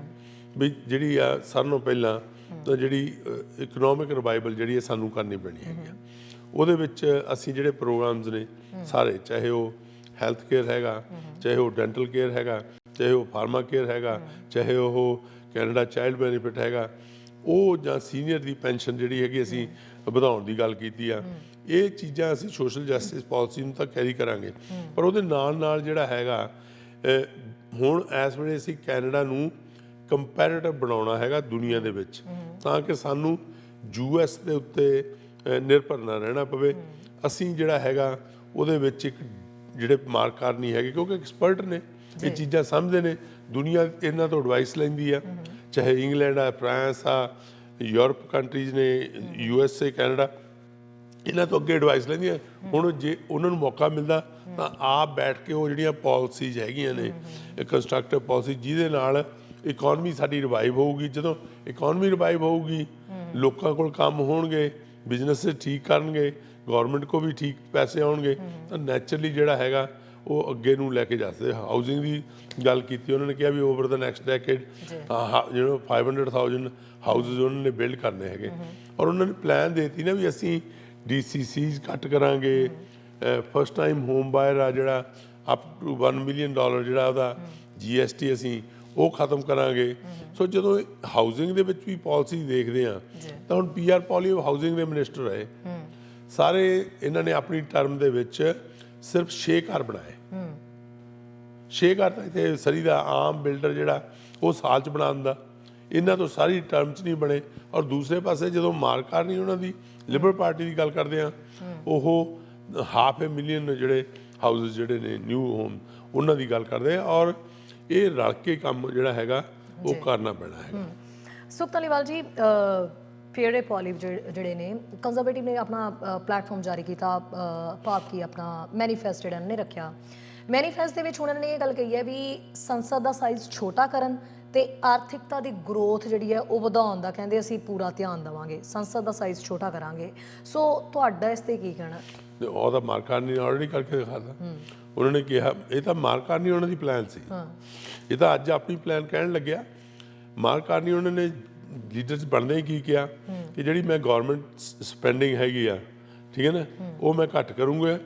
ਵੀ ਜਿਹੜੀ ਆ ਨਾਲੋਂ ਪਹਿਲਾਂ ਤਾਂ ਜਿਹੜੀ ਇਕਨੋਮਿਕ ਰਿਵਾਈਵਲ ਜਿਹੜੀ ਹੈ ਸਾਨੂੰ ਕਰਨੀ ਪੈਣੀ ਹੈਗੀ ਆ। ਉਹਦੇ ਵਿੱਚ ਅਸੀਂ ਜਿਹੜੇ ਪ੍ਰੋਗਰਾਮਸ ਨੇ ਸਾਰੇ ਚਾਹੇ ਉਹ ਹੈਲਥ ਕੇਅਰ ਹੈਗਾ ਚਾਹੇ ਉਹ ਡੈਂਟਲ ਕੇਅਰ ਹੈਗਾ ਚਾਹੇ ਉਹ ਫਾਰਮਾ ਕੇਅਰ ਹੈਗਾ ਚਾਹੇ ਉਹ ਕੈਨੇਡਾ ਚਾਈਲਡ ਬੈਨੀਫਿਟ ਹੈਗਾ ਉਹ ਜਾਂ ਸੀਨੀਅਰ ਦੀ ਪੈਨਸ਼ਨ ਜਿਹੜੀ ਹੈਗੀ ਅਸੀਂ ਵਧਾਉਣ ਦੀ ਗੱਲ ਕੀਤੀ ਆ। ਇਹ ਚੀਜ਼ਾਂ ਅਸੀਂ ਸੋਸ਼ਲ ਜਸਟਿਸ ਪਾਲਿਸੀ ਨੂੰ ਤਾਂ ਕੈਰੀ ਕਰਾਂਗੇ। ਪਰ ਉਹਦੇ ਨਾਲ ਨਾਲ ਜਿਹੜਾ ਹੈਗਾ ਹੁਣ ਇਸ ਵੇਲੇ ਅਸੀਂ ਕੈਨੇਡਾ ਨੂੰ ਕੰਪੈਰੀਟਿਵ ਬਣਾਉਣਾ ਹੈਗਾ ਦੁਨੀਆ ਦੇ ਵਿੱਚ। ਤਾਂ ਕਿ ਸਾਨੂੰ ਯੂਐਸ ਦੇ ਉੱਤੇ ਨਿਰਭਰ ਨਾ ਰਹਿਣਾ ਪਵੇ। ਅਸੀਂ ਜਿਹੜਾ ਹੈਗਾ ਉਹਦੇ ਵਿੱਚ ਇੱਕ ਜਿਹੜੇ ਮਾਰਕਾਰ ਨਹੀਂ ਹੈਗੇ ਕਿਉਂਕਿ ਐਕਸਪਰਟ ਨੇ। ਇਹ ਚੀਜ਼ਾਂ ਸਮਝਦੇ ਨੇ। ਦੁਨੀਆ ਇਹਨਾਂ ਤੋਂ ਐਡਵਾਈਸ ਲੈਂਦੀ ਆ। ਚਾਹੇ ਇੰਗਲੈਂਡ ਆ ਫਰਾਂਸ ਆ ਯੂਰਪ ਕੰਟਰੀਜ਼ ਨੇ ਯੂ ਐੱਸ ਏ ਕੈਨੇਡਾ ਇਹਨਾਂ ਤੋਂ ਅੱਗੇ ਐਡਵਾਈਸ ਲੈਂਦੀਆਂ। ਹੁਣ ਜੇ ਉਹਨਾਂ ਨੂੰ ਮੌਕਾ ਮਿਲਦਾ, ਤਾਂ ਆਪ ਬੈਠ ਕੇ ਉਹ ਜਿਹੜੀਆਂ ਪਾਲਿਸੀਜ਼ ਹੈਗੀਆਂ ਨੇ ਕੰਸਟਰਕਟਿਵ ਪਾਲਿਸੀ ਜਿਹਦੇ ਨਾਲ ਇਕਨੋਮੀ ਸਾਡੀ ਰਿਵਾਈਵ ਹੋਊਗੀ। ਜਦੋਂ ਇਕਨੋਮੀ ਰਿਵਾਈਵ ਹੋਊਗੀ, ਲੋਕਾਂ ਕੋਲ ਕੰਮ ਹੋਣਗੇ ਬਿਜ਼ਨਸ ਠੀਕ ਕਰਨਗੇ ਗਵਰਨਮੈਂਟ ਕੋ ਵੀ ਠੀਕ ਪੈਸੇ ਆਉਣਗੇ, ਤਾਂ ਨੈਚੁਰਲੀ ਜਿਹੜਾ ਹੈਗਾ ਉਹ ਅੱਗੇ ਨੂੰ ਲੈ ਕੇ ਜਾ ਸਕਦੇ ਹਾਊਸਿੰਗ ਦੀ ਗੱਲ ਕੀਤੀ ਉਹਨਾਂ ਨੇ ਕਿਹਾ ਵੀ ਓਵਰ ਦਾ ਨੈਕਸਟ ਡੈਕੇਡ ਜਿਹੜਾ 500000 ਹਾਊਸਸ ਉਹਨਾਂ ਨੇ ਬਿਲਡ ਕਰਨੇ ਹੈਗੇ। ਔਰ ਉਹਨਾਂ ਨੇ ਪਲਾਨ ਦੇਤੀ ਨਾ ਵੀ ਅਸੀਂ ਡੀਸੀਸੀਜ਼ ਕੱਟ ਕਰਾਂਗੇ। ਫਸਟ ਟਾਈਮ ਹੋਮ ਬਾਇਰ ਆ ਜਿਹੜਾ ਅਪ ਟੂ 1 ਮਿਲੀਅਨ ਡਾਲਰ ਜਿਹੜਾ ਉਹਦਾ ਜੀਐਸਟੀ ਅਸੀਂ ਉਹ ਖਤਮ ਕਰਾਂਗੇ। ਸੋ ਜਦੋਂ ਹਾਊਸਿੰਗ ਦੇ ਵਿੱਚ ਵੀ ਪਾਲਿਸੀ ਦੇਖਦੇ ਆ ਤਾਂ ਹੁਣ ਪੀਆਰ ਪੋਲੀਓ ਹਾਊਸਿੰਗ ਦੇ ਮਿਨਿਸਟਰ ਰਹੇ ਸਾਰੇ ਇਹਨਾਂ ਨੇ ਆਪਣੀ ਟਰਮ ਦੇ ਵਿੱਚ ਸਿਰਫ 6 ਘਰ ਬਣਾਏ। ਛੇ ਘਰ ਤਾਂ ਇੱਥੇ ਸਰੀ ਦਾ ਆਮ ਬਿਲਡਰ ਜਿਹੜਾ ਉਹ ਸਾਲ ਚ ਬਣਾ ਦਿੰਦਾ ਇਹਨਾਂ ਤੋਂ ਸਾਰੀ ਟਰਮ ਚ ਨਹੀਂ ਬਣੇ। ਔਰ ਦੂਸਰੇ ਪਾਸੇ ਜਦੋਂ ਮਾਰਕਾ ਨਹੀਂ ਉਹਨਾਂ ਦੀ ਲਿਬਰਲ ਪਾਰਟੀ ਦੀ ਗੱਲ ਕਰਦੇ ਆ ਉਹ ਹਾਫ ਏ ਮਿਲੀਅਨ ਜਿਹੜੇ ਹਾਊਸਸ ਜਿਹੜੇ ਨੇ ਨਿਊ ਹੋਮ ਉਹਨਾਂ ਦੀ ਗੱਲ ਕਰਦੇ ਆ ਔਰ ਇਹ ਰਲ ਕੇ ਕੰਮ ਜਿਹੜਾ ਹੈਗਾ ਉਹ ਕਰਨਾ ਪੈਣਾ ਹੈਗਾ। ਸੁਖ ਧਾਲੀਵਾਲ ਜੀ ਪੀਰੇ ਪੋਲਿਵ ਜਿਹੜੇ ਨੇ ਕੰਜ਼ਰਵੇਟਿਵ ਨੇ ਆਪਣਾ ਪਲੇਟਫਾਰਮ ਜਾਰੀ ਕੀਤਾ ਭਾਵ ਕੀ ਆਪਣਾ ਮੈਨੀਫੈਸਟ ਜਿਹੜਾ ਨੇ ਰੱਖਿਆ। ਮੈਨੀਫੈਸਟ ਦੇ ਵਿੱਚ ਉਹਨਾਂ ਨੇ ਇਹ ਗੱਲ ਕਹੀ ਹੈ ਵੀ ਸੰਸਦ ਦਾ ਸਾਈਜ਼ ਛੋਟਾ ਕਰਨ ਤੇ ਆਰਥਿਕਤਾ ਦੀ ਗਰੋਥ ਜਿਹੜੀ ਹੈ ਉਹ ਵਧਾਉਣ ਦਾ ਕਹਿੰਦੇ ਅਸੀਂ ਪੂਰਾ ਧਿਆਨ ਦੇਵਾਂਗੇ ਸੰਸਦ ਦਾ ਸਾਈਜ਼ ਛੋਟਾ ਕਰਾਂਗੇ। ਸੋ ਤੁਹਾਡਾ ਇਸ ਤੇ ਕੀ ਕਹਿਣਾ? ਤੇ ਉਹਦਾ ਮਾਰਕਾ ਨੇ ਆਲਰੇਡੀ ਕਰਕੇ ਦਿਖਾਤਾ ਉਹਨਾਂ ਨੇ ਕਿਹਾ ਇਹ ਤਾਂ ਮਾਰਕਾ ਨਹੀਂ ਉਹਨਾਂ ਦੀ ਪਲਾਨ ਸੀ। ਹਾਂ। ਇਹ ਤਾਂ ਅੱਜ ਆਪਣੀ ਪਲਾਨ ਕਹਿਣ ਲੱਗਿਆ। ਮਾਰਕਾ ਨਹੀਂ ਉਹਨਾਂ ਨੇ ਲੀਡਰਸ ਬਣਦੇ ਕੀ ਕਿਹਾ ਕਿ ਜਿਹੜੀ ਮੈਂ ਗਵਰਨਮੈਂਟ ਸਪੈਂਡਿੰਗ ਹੈਗੀ ਆ ਠੀਕ ਹੈ ਨਾ ਉਹ ਮੈਂ ਘੱਟ ਕਰੂੰਗਾ।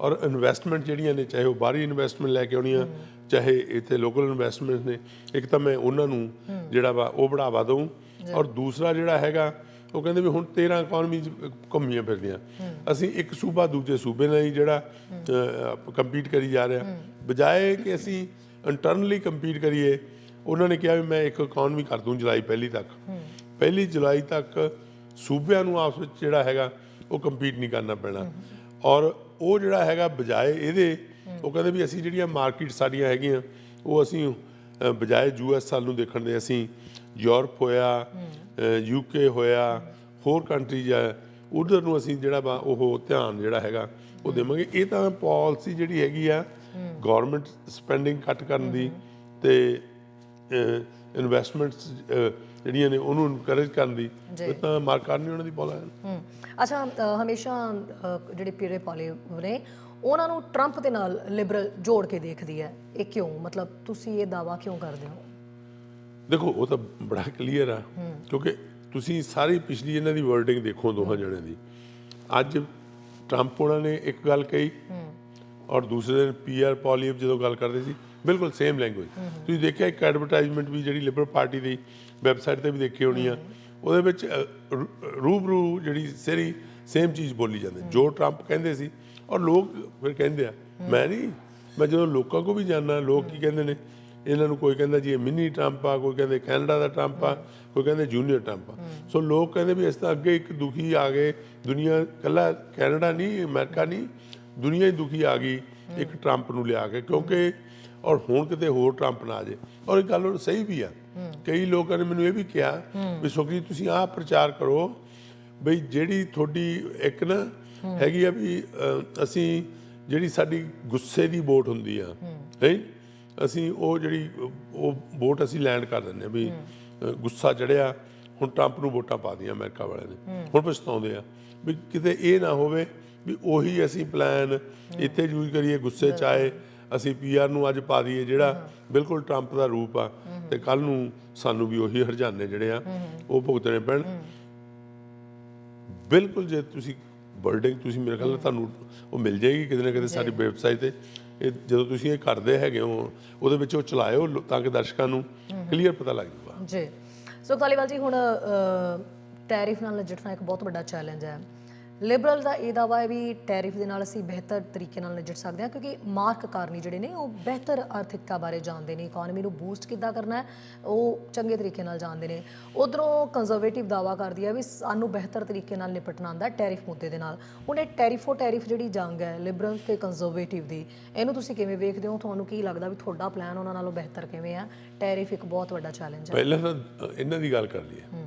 ਔਰ ਇਨਵੈਸਟਮੈਂਟ ਜਿਹੜੀਆਂ ਨੇ ਚਾਹੇ ਉਹ ਬਾਹਰੀ ਇਨਵੈਸਟਮੈਂਟ ਲੈ ਕੇ ਆਉਣੀਆਂ ਚਾਹੇ ਇੱਥੇ ਲੋਕਲ ਇਨਵੈਸਟਮੈਂਟ ਨੇ ਇੱਕ ਤਾਂ ਮੈਂ ਉਹਨਾਂ ਨੂੰ ਜਿਹੜਾ ਵਾ ਉਹ ਬੜਾਵਾ ਦਊਂ। ਔਰ ਦੂਸਰਾ ਜਿਹੜਾ ਹੈਗਾ ਉਹ ਕਹਿੰਦੇ ਵੀ ਹੁਣ 13 ਇਕਨੋਮੀ ਘੁੰਮੀਆਂ ਫਿਰਦੀਆਂ। ਅਸੀਂ ਇੱਕ ਸੂਬਾ ਦੂਜੇ ਸੂਬੇ ਨਾਲ ਹੀ ਜਿਹੜਾ ਕੰਪੀਟ ਕਰੀ ਜਾ ਰਿਹਾ। ਬਜਾਏ ਕਿ ਅਸੀਂ ਇੰਟਰਨਲੀ ਕੰਪੀਟ ਕਰੀਏ ਉਹਨਾਂ ਨੇ ਕਿਹਾ ਵੀ ਮੈਂ ਇੱਕ ਇਕਨੋਮੀ ਕਰ ਦੂੰ ਜੁਲਾਈ ਪਹਿਲੀ ਤੱਕ। ਪਹਿਲੀ ਜੁਲਾਈ ਤੱਕ ਸੂਬਿਆਂ ਨੂੰ ਆਪਸ ਵਿੱਚ ਜਿਹੜਾ ਹੈਗਾ ਉਹ ਕੰਪੀਟ ਨਹੀਂ ਕਰਨਾ ਪੈਣਾ। ਔਰ ਉਹ ਜਿਹੜਾ ਹੈਗਾ ਬਜਾਏ ਇਹਦੇ ਉਹ ਕਹਿੰਦੇ ਵੀ ਅਸੀਂ ਜਿਹੜੀਆਂ ਮਾਰਕੀਟ ਸਾਡੀਆਂ ਹੈਗੀਆਂ ਉਹ ਅਸੀਂ ਬਜਾਏ ਯੂਐਸ ਸਾਲ ਨੂੰ ਦੇਖਣ ਦੇ ਅਸੀਂ ਯੂਰਪ ਹੋਇਆ ਯੂਕੇ ਹੋਇਆ ਹੋਰ ਕੰਟਰੀਜ਼ ਆ ਉਧਰ ਨੂੰ ਅਸੀਂ ਜਿਹੜਾ ਵਾ ਉਹ ਧਿਆਨ ਜਿਹੜਾ ਹੈਗਾ ਉਹ ਦੇਵਾਂਗੇ। ਇਹ ਤਾਂ ਪਾਲਿਸੀ ਜਿਹੜੀ ਹੈਗੀ ਆ ਗਵਰਨਮੈਂਟ ਸਪੈਂਡਿੰਗ ਕੱਟ ਕਰਨ ਦੀ ਤੇ ਇਨਵੈਸਟਮੈਂਟਸ ਜਿਹੜੀਆਂ ਨੇ ਉਹਨੂੰ ਇਨਕਰੇਜ ਕਰਨ ਦੀ। ਤਾਂ ਮਾਰਕਰ ਨਹੀਂ ਉਹਨਾਂ ਦੀ ਪਾਲਿਸੀ ਹੂੰ। ਅੱਛਾ ਹਮੇਸ਼ਾ ਜਿਹੜੇ ਪੀਰੇ ਪੋਲਿਵ ਨੇ ਉਹਨਾਂ ਨੂੰ ਟਰੰਪ ਦੇ ਨਾਲ ਲਿਬਰਲ ਜੋੜ ਕੇ ਦੇਖਦੀ ਹੈ। ਇਹ ਕਿਉਂ? ਮਤਲਬ ਤੁਸੀਂ ਇਹ ਦਾਵਾ ਕਿਉਂ ਕਰਦੇ ਹੋ? ਦੇਖੋ ਉਹ ਤਾਂ ਬੜਾ ਕਲੀਅਰ ਆ। ਕਿਉਂਕਿ ਤੁਸੀਂ ਸਾਰੀ ਪਿਛਲੀ ਇਹਨਾਂ ਦੀ ਵਰਡਿੰਗ ਦੇਖੋ ਦੋਹਾਂ ਜਣਿਆਂ ਦੀ। ਅੱਜ ਟਰੰਪ ਉਹਨਾਂ ਨੇ ਇੱਕ ਗੱਲ ਕਹੀ ਔਰ ਦੂਸਰੇ ਦਿਨ ਪੀਆਰ ਪੋਲੀਅਪ ਜਦੋਂ ਗੱਲ ਕਰਦੇ ਸੀ ਬਿਲਕੁਲ ਸੇਮ ਲੈਂਗੁਏਜ ਤੁਸੀਂ ਦੇਖਿਆ ਇੱਕ ਐਡਵਰਟਾਈਜ਼ਮੈਂਟ ਵੀ ਜਿਹੜੀ ਲਿਬਰਲ ਪਾਰਟੀ ਦੀ ਵੈਬਸਾਈਟ ਤੇ ਵੀ ਦੇਖੀ ਹੋਣੀ ਆ। ਉਹਦੇ ਵਿੱਚ ਰੂ- ਰੂਬਰੂ ਜਿਹੜੀ ਸਾਰੀ ਸੇਮ ਚੀਜ਼ ਬੋਲੀ ਜਾਂਦੀ। ਜੋ ਟਰੰਪ ਕਹਿੰਦੇ ਸੀ ਔਰ ਲੋਕ ਫਿਰ ਕਹਿੰਦੇ ਆ, ਮੈਂ ਨਹੀਂ ਮੈਂ ਜਦੋਂ ਲੋਕਾਂ ਕੋ ਵੀ ਜਾਣਦਾ ਲੋਕ ਕੀ ਕਹਿੰਦੇ ਨੇ? ਇਹਨਾਂ ਨੂੰ ਕੋਈ ਕਹਿੰਦਾ ਜੀ ਇਹ ਮਿੰਨੀ ਟਰੰਪ ਆ, ਕੋਈ ਕਹਿੰਦੇ ਕੈਨੇਡਾ ਦਾ ਟਰੰਪ ਆ, ਕੋਈ ਕਹਿੰਦੇ ਜੂਨੀਅਰ ਟਰੰਪ ਆ। ਸੋ ਲੋਕ ਕਹਿੰਦੇ ਵੀ ਇਸ ਤਾਂ ਅੱਗੇ ਇੱਕ ਦੁਖੀ ਆ ਗਏ, ਦੁਨੀਆ ਕੱਲਾ ਕੈਨੇਡਾ ਨਹੀਂ ਅਮਰੀਕਾ ਨਹੀਂ ਦੁਨੀਆ ਹੀ ਦੁਖੀ ਆ ਗਈ ਇੱਕ ਟਰੰਪ ਨੂੰ ਲਿਆ ਕੇ। ਕਿਉਂਕਿ ਔਰ ਹੁਣ ਕਿਤੇ ਹੋਰ ਟਰੰਪ ਨਾ ਆ ਜੇ। ਔਰ ਇਹ ਗੱਲ ਉਹ ਸਹੀ ਵੀ ਆ। ਕਈ ਲੋਕਾਂ ਨੇ ਮੈਨੂੰ ਇਹ ਵੀ ਕਿਹਾ ਵੀ ਸੁਖੀ ਤੁਸੀਂ ਆਹ ਪ੍ਰਚਾਰ ਕਰੋ ਬਈ ਜਿਹੜੀ ਤੁਹਾਡੀ ਇੱਕ ਨਾ ਹੈਗੀ ਆ ਵੀ ਅਸੀਂ ਜਿਹੜੀ ਸਾਡੀ ਗੁੱਸੇ ਦੀ ਵੋਟ ਹੁੰਦੀ ਆ, ਹੈ? ਅਸੀਂ ਉਹ ਜਿਹੜੀ, ਉਹ ਵੋਟ ਅਸੀਂ ਲੈਂਡ ਕਰ ਦਿੰਦੇ ਆ ਵੀ ਗੁੱਸਾ ਚੜਿਆ, ਹੁਣ ਟਰੰਪ ਨੂੰ ਵੋਟਾਂ ਪਾ ਦੀਆਂ ਅਮਰੀਕਾ ਵਾਲਿਆਂ ਨੇ। ਹੁਣ ਪਛਤਾਉਂਦੇ ਆ ਵੀ ਕਿਤੇ ਇਹ ਨਾ ਹੋਵੇ ਵੀ ਉਹੀ ਅਸੀਂ ਪਲਾਨ ਇੱਥੇ ਯੂਜ਼ ਕਰੀਏ, ਗੁੱਸੇ ਚ ਆਏ। ਅਸੀਂ ਪੀਆਰ ਨੂੰ ਅੱਜ ਪਾ ਦਈਏ ਜਿਹੜਾ ਬਿਲਕੁਲ ਟਰੰਪ ਦਾ ਰੂਪ ਆ ਤੇ ਕੱਲ ਨੂੰ ਸਾਨੂੰ ਵੀ ਉਹੀ ਹਰਜਾਨੇ ਜਿਹੜੇ ਆ ਉਹ ਭੁਗਤਣੇ ਪੈਣ। ਬਿਲਕੁਲ ਜੇ ਤੁਸੀਂ ਵਰਡਿੰਗ ਤੁਸੀਂ ਮੇਰੇ ਖਿਆਲ ਤੁਹਾਨੂੰ ਉਹ ਮਿਲ ਜਾਏਗੀ ਕਿਤੇ ਨਾ ਕਿਤੇ ਸਾਡੀ ਵੈਬਸਾਈਟ ਤੇ। ਇਹ ਜਦੋਂ ਤੁਸੀਂ ਇਹ ਕਰਦੇ ਹੈਗੇ ਹੋ ਉਹਦੇ ਵਿੱਚ ਉਹ ਚਲਾਇਓ ਤਾਂ ਕਿ ਦਰਸ਼ਕਾਂ ਨੂੰ ਕਲੀਅਰ ਪਤਾ ਲੱਗ ਜਾਊਗਾ। ਜੀ। ਸੋ ਤਾਲੀਵਾਲ ਜੀ ਹੁਣ ਟੈਰਿਫ ਨਾਲ ਨਜਿੱਠਣਾ ਇੱਕ ਬਹੁਤ ਵੱਡਾ ਚੈਲੰਜ ਹੈ। ਲਿਬਰਲ ਦਾ ਇਹ ਦਾਵਾ ਹੈ ਵੀ ਟੈਰਿਫ ਦੇ ਨਾਲ ਅਸੀਂ ਬਿਹਤਰ ਤਰੀਕੇ ਨਾਲ ਨਜਿੱਠ ਸਕਦੇ ਹਾਂ ਕਿਉਂਕਿ ਮਾਰਕ ਕਾਰਨੀ ਜਿਹੜੇ ਨੇ ਉਹ ਬਿਹਤਰ ਆਰਥਿਕਤਾ ਬਾਰੇ ਜਾਣਦੇ ਨੇ ਇਕਨੋਮੀ ਨੂੰ ਬੂਸਟ ਕਿੱਦਾਂ ਕਰਨਾ ਹੈ ਉਹ ਚੰਗੇ ਤਰੀਕੇ ਨਾਲ ਜਾਣਦੇ ਨੇ। ਉਧਰੋਂ ਕੰਜ਼ਰਵੇਟਿਵ ਦਾਵਾ ਕਰਦੀ ਹੈ ਵੀ ਸਾਨੂੰ ਬਿਹਤਰ ਤਰੀਕੇ ਨਾਲ ਨਿਪਟਣਾ ਆਉਂਦਾ ਟੈਰਿਫ ਮੁੱਦੇ ਦੇ ਨਾਲ। ਹੁਣ ਇਹ ਟੈਰਿਫੋ ਟੈਰਿਫ ਜਿਹੜੀ ਜੰਗ ਹੈ ਲਿਬਰਲ ਤੇ ਕੰਜ਼ਰਵੇਟਿਵ ਦੀ ਇਹਨੂੰ ਤੁਸੀਂ ਕਿਵੇਂ ਵੇਖਦੇ ਹੋ? ਤੁਹਾਨੂੰ ਕੀ ਲੱਗਦਾ ਵੀ ਤੁਹਾਡਾ ਪਲਾਨ ਉਹਨਾਂ ਨਾਲੋਂ ਬਿਹਤਰ ਕਿਵੇਂ ਆ ਟੈਰਿਫ ਇੱਕ ਬਹੁਤ ਵੱਡਾ ਚੈਲੰਜ ਹੈ। ਪਹਿਲਾਂ ਤਾਂ ਇਹਨਾਂ ਦੀ ਗੱਲ ਕਰ ਲਈਏ।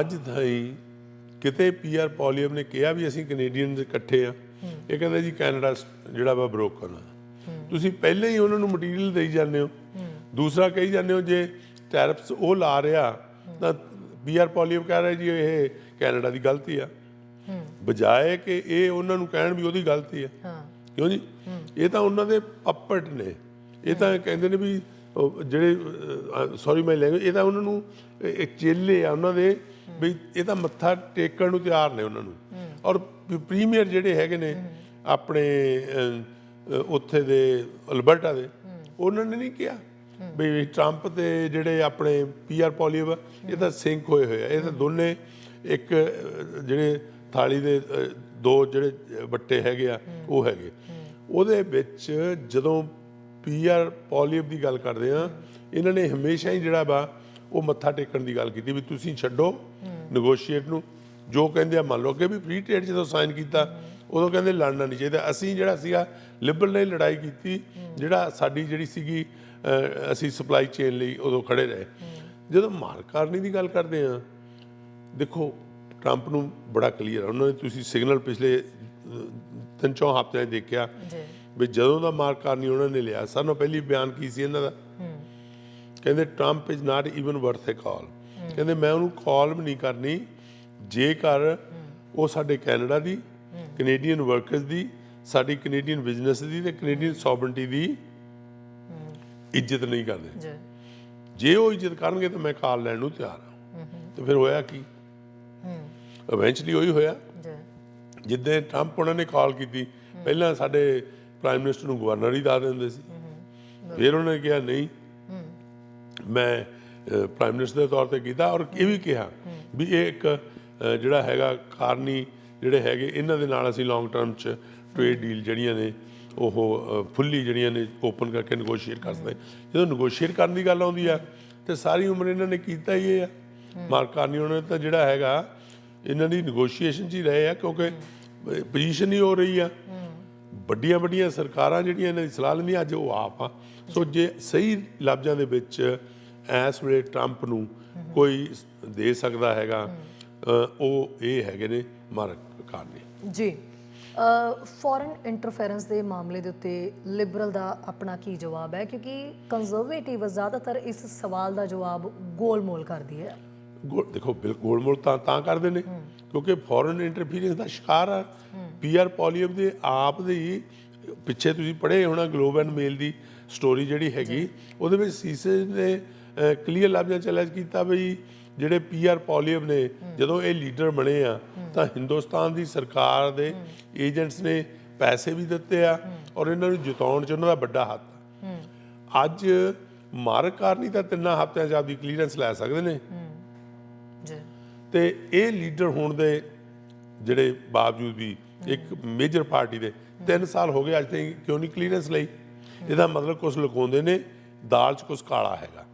ਅੱਜ ਤਾਈਂ ਕਿਤੇ ਪੀਆਰ ਪੋਲੀਅਮ ਨੇ ਕਿਹਾ ਵੀ ਅਸੀਂ ਕੈਨੇਡੀਅਨਸ ਇਕੱਠੇ ਆ। ਇਹ ਕਹਿੰਦਾ ਜੀ ਕੈਨੇਡਾ ਜਿਹੜਾ ਵਾ ਬਰੋਕ ਕਰਨਾ ਤੁਸੀਂ ਪਹਿਲਾਂ ਹੀ ਉਹਨਾਂ ਨੂੰ ਮਟੀਰੀਅਲ ਦੇਈ ਜਾਂਦੇ ਹੋ। ਦੂਸਰਾ ਕਹੀ ਜਾਂਦੇ ਹੋ ਜੇ ਟੈਰਿਫਸ ਉਹ ਲਾ ਰਿਹਾ ਤਾਂ ਪੀਆਰ ਪੋਲੀਅਮ ਕਹਿ ਰਿਹਾ ਜੀ ਇਹ ਕੈਨੇਡਾ ਦੀ ਗਲਤੀ ਆ। ਬਜਾਏ ਕਿ ਇਹ ਉਹਨਾਂ ਨੂੰ ਕਹਿਣ ਵੀ ਉਹਦੀ ਗਲਤੀ ਆ। ਕਿਉਂ ਜੀ? ਇਹ ਤਾਂ ਉਹਨਾਂ ਦੇ ਪੱਪਟ ਨੇ। ਇਹ ਤਾਂ ਕਹਿੰਦੇ ਨੇ ਵੀ ਜਿਹੜੇ ਸੌਰੀ ਮਾਈ ਲੈਂਗੁਏਜ ਇਹ ਤਾਂ ਉਹਨਾਂ ਨੂੰ ਇਹ ਚੇਲੇ ਆ ਉਹਨਾਂ ਦੇ ਵੀ ਇਹ ਤਾਂ ਮੱਥਾ ਟੇਕਣ ਨੂੰ ਤਿਆਰ ਨੇ ਉਹਨਾਂ ਨੂੰ। ਔਰ ਪ੍ਰੀਮੀਅਰ ਜਿਹੜੇ ਹੈਗੇ ਨੇ ਆਪਣੇ ਅਹ, ਅਹ, ਉੱਥੇ ਦੇ ਅਲਬਰਟਾ ਦੇ ਉਹਨਾਂ ਨੇ ਨਹੀਂ ਕਿਹਾ ਵੀ ਟਰੰਪ ਤੇ ਜਿਹੜੇ ਆਪਣੇ ਪੀਆਰ ਪੋਲੀਵ ਇਹ ਤਾਂ ਸਿੰਕ ਹੋਏ ਹੋਏ ਆ। ਇਹ ਤਾਂ ਦੋਨੇ ਇੱਕ ਜਿਹੜੇ ਥਾਲੀ ਦੇ ਦੋ ਜਿਹੜੇ ਵੱਟੇ ਹੈਗੇ ਆ ਉਹ ਹੈਗੇ। ਉਹਦੇ ਵਿੱਚ ਜਦੋਂ ਪੀਆਰ ਪੋਲੀਅਬ ਦੀ ਗੱਲ ਕਰਦੇ ਆ ਇਹਨਾਂ ਨੇ ਹਮੇਸ਼ਾ ਹੀ ਜਿਹੜਾ ਵਾ ਉਹ ਮੱਥਾ ਟੇਕਣ ਦੀ ਗੱਲ ਕੀਤੀ ਵੀ ਤੁਸੀਂ ਛੱਡੋ ਨੈਗੋਸ਼ੀਏਟ ਨੂੰ। ਜੋ ਕਹਿੰਦੇ ਆ ਮੰਨ ਲਓ ਕਿ ਵੀ ਫ੍ਰੀ ਟ੍ਰੇਡ ਜਦੋਂ ਸਾਈਨ ਕੀਤਾ ਉਦੋਂ ਕਹਿੰਦੇ ਲੜਨਾ ਨਹੀਂ ਚਾਹੀਦਾ। ਅਸੀਂ ਜਿਹੜਾ ਸੀਗਾ ਲਿਬਰਲ ਨੇ ਲੜਾਈ ਕੀਤੀ ਜਿਹੜਾ ਸਾਡੀ ਜਿਹੜੀ ਸੀਗੀ ਅਸੀਂ ਸਪਲਾਈ ਚੇਨ ਲਈ ਉਦੋਂ ਖੜੇ ਰਹੇ। ਜਦੋਂ ਮਾਰਕਾਰਨੀ ਦੀ ਗੱਲ ਕਰਦੇ ਆ ਦੇਖੋ ਟਰੰਪ ਨੂੰ ਬੜਾ ਕਲੀਅਰ ਆ। ਉਹਨਾਂ ਨੇ ਤੁਸੀਂ ਸਿਗਨਲ ਪਿਛਲੇ ਤਿੰਨ ਚੌ ਹਫ਼ਤਿਆਂ ਦੇਖਿਆ ਜੀ। ਵੀ ਜਦੋਂ ਦਾ ਮਾਰਕਾਰਨੀ ਉਹਨਾਂ ਨੇ ਲਿਆ ਨਾਲੋਂ ਪਹਿਲੀ ਬਿਆਨ ਕੀ ਸੀ ਇਹਨਾਂ ਦਾ? ਕਹਿੰਦੇ Trump is not even worth a call ਕਹਿੰਦੇ ਮੈਂ ਉਹਨੂੰ ਕਾਲ ਵੀ ਨਹੀਂ ਕਰਨੀ ਜੇਕਰ ਉਹ ਸਾਡੇ ਕੈਨੇਡਾ ਦੀ ਕੈਨੇਡੀਅਨ ਵਰਕਰਸ ਦੀ ਸਾਡੀ ਕੈਨੇਡੀਅਨ ਬਿਜ਼ਨਸ ਦੀ ਤੇ ਕੈਨੇਡੀਅਨ ਸੌਵਰਨਟੀ ਦੀ ਇੱਜ਼ਤ ਨਹੀਂ ਕਰਦੇ। ਜੀ। ਉਹ ਇੱਜ਼ਤ ਕਰਨਗੇ ਤਾਂ ਮੈਂ ਕਾਲ ਲੈਣ ਨੂੰ ਤਿਆਰ ਹਾਂ। ਤੇ ਫਿਰ ਹੋਇਆ ਕੀ? ਇਵੈਂਚੁਅਲੀ ਉਹੀ ਹੋਇਆ। ਜਿੱਦਾਂ ਟਰੰਪ ਉਹਨਾਂ ਨੇ ਕਾਲ ਕੀਤੀ ਪਹਿਲਾਂ ਸਾਡੇ ਪ੍ਰਾਈਮ ਮਿਨਿਸਟਰ ਨੂੰ ਗਵਰਨਰ ਹੀ ਦੱਸ ਦਿੰਦੇ ਸੀ। ਫਿਰ ਉਹਨਾਂ ਨੇ ਕਿਹਾ ਨਹੀਂ ਮੈਂ ਪ੍ਰਾਈਮ ਮਿਨਿਸਟਰ ਦੇ ਤੌਰ ਤੇ ਕੀਤਾ ਔਰ ਇਹ ਵੀ ਕਿਹਾ ਵੀ ਇਹ ਇੱਕ ਜਿਹੜਾ ਹੈਗਾ ਕਾਰਨੀ ਜਿਹੜੇ ਹੈਗੇ, ਇਹਨਾਂ ਦੇ ਨਾਲ ਅਸੀਂ ਲੌਂਗ ਟਰਮ ਚ ਟ੍ਰੇਡ ਡੀਲ ਜਿਹੜੀਆਂ ਨੇ, ਉਹ ਫੁੱਲੀ ਜਿਹੜੀਆਂ ਨੇ ਓਪਨ ਕਰਕੇ ਨੈਗੋਸ਼ੀਏਟ ਕਰ ਸਕਦੇ। ਜਦੋਂ ਨੈਗੋਸ਼ੀਏਟ ਕਰਨ ਦੀ ਗੱਲ ਆਉਂਦੀ ਆ, ਤੇ ਸਾਰੀ ਉਮਰ ਇਹਨਾਂ ਨੇ ਕੀਤਾ ਹੀ ਇਹ ਆ। ਮਾਰਕ ਕਾਰਨੀ ਉਹਨਾਂ ਨੇ ਤਾਂ ਜਿਹੜਾ ਹੈਗਾ, ਇਹਨਾਂ ਦੀ ਨੈਗੋਸ਼ੀਏਸ਼ਨ 'ਚ ਹੀ ਰਹੇ ਆ, ਕਿਉਂਕਿ ਪੋਜੀਸ਼ਨ ਹੀ ਹੋ ਰਹੀ ਆ। ਵੱਡੀਆਂ ਵੱਡੀਆਂ ਸਰਕਾਰਾਂ ਜਿਹੜੀਆਂ ਇਹਨਾਂ ਦੀ ਸਲਾਹ ਲੈਂਦੀਆਂ, ਅੱਜ ਉਹ ਆਪ ਆ। ਸੋ ਜੇ ਸਹੀ ਲਫ਼ਜ਼ਾਂ ਦੇ ਵਿੱਚ ਐਸ ਵੇਲੇ ਟਰੰਪ ਨੂੰ ਕੋਈ ਦੇ ਸਕਦਾ ਹੈਗਾ ਉਹ ਇਹ ਹੈਗੇ ਨੇ ਮਾਰਕ ਕਾਰਨੀ। ਜੀ ਫੋਰਨ ਇੰਟਰਫੇਰੈਂਸ ਦੇ ਮਾਮਲੇ ਦੇ ਉੱਤੇ ਲਿਬਰਲ ਦਾ ਆਪਣਾ ਕੀ ਜਵਾਬ ਹੈ? ਕਿਉਂਕਿ ਕੰਜ਼ਰਵੇਟਿਵ ਜ਼ਿਆਦਾਤਰ ਇਸ ਸਵਾਲ ਦਾ ਜਵਾਬ ਗੋਲ-ਮੋਲ ਕਰਦੀ ਹੈ। ਦੇਖੋ ਗੋਲਮੋਲ ਤਾਂ ਤਾਂ ਕਰਦੇ ਨੇ ਕਿਉਂਕਿ ਫੋਰਨ ਇੰਟਰਫੀਰੈਂਸ ਦਾ ਸ਼ਿਕਾਰ ਆ। ਪੀਆਰ ਪੋਲੀਅਮ ਦੇ ਆਪ ਦੇ ਪਿੱਛੇ ਤੁਸੀਂ ਪੜ੍ਹੇ ਹੋਣਾ ਗਲੋਬ ਐਂਡ ਮੇਲ ਦੀ ਸਟੋਰੀ ਜਿਹੜੀ ਹੈਗੀ ਉਹਦੇ ਵਿੱਚ ਸੀਸੇ ਨੇ ਕਲੀਅਰ ਲਫ਼ਜ਼ਾਂ ਚ ਅਲੈਜ ਕੀਤਾ ਵੀ ਜਿਹੜੇ ਪੀਆਰ ਪੋਲੀਅਮ ਨੇ ਜਦੋਂ ਇਹ ਲੀਡਰ ਬਣੇ ਆ ਤਾਂ ਹਿੰਦੁਸਤਾਨ ਦੀ ਸਰਕਾਰ ਦੇ ਏਜੰਟਸ ਨੇ ਪੈਸੇ ਵੀ ਦਿੱਤੇ ਆ ਔਰ ਇਹਨਾਂ ਨੂੰ ਜਿਤਾਉਣ ਚ ਉਹਨਾਂ ਦਾ ਵੱਡਾ ਹੱਥ। ਅੱਜ ਮਾਰਕ ਕਾਰਨੀ ਤਾਂ ਤਿੰਨਾਂ ਹਫ਼ਤਿਆਂ 'ਚ ਆਪਦੀ ਕਲੀਅਰੈਂਸ ਲੈ ਸਕਦੇ ਨੇ। ਜੀ। ਤੇ ਇਹ ਲੀਡਰ ਹੋਣ ਦੇ ਜਿਹੜੇ ਬਾਵਜੂਦ ਵੀ ਇੱਕ ਮੇਜਰ ਪਾਰਟੀ ਦੇ 3 ਸਾਲ ਹੋ ਗਏ ਅੱਜ ਤਾਈਂ ਕਿਉਂ ਨਹੀਂ ਕਲੀਅਰੈਂਸ ਲਈ? ਇਹਦਾ ਮਤਲਬ ਕੁਝ ਲੁਕਾਉਂਦੇ ਨੇ ਦਾਲ 'ਚ ਕੁਝ ਕਾਲਾ ਹੈਗਾ।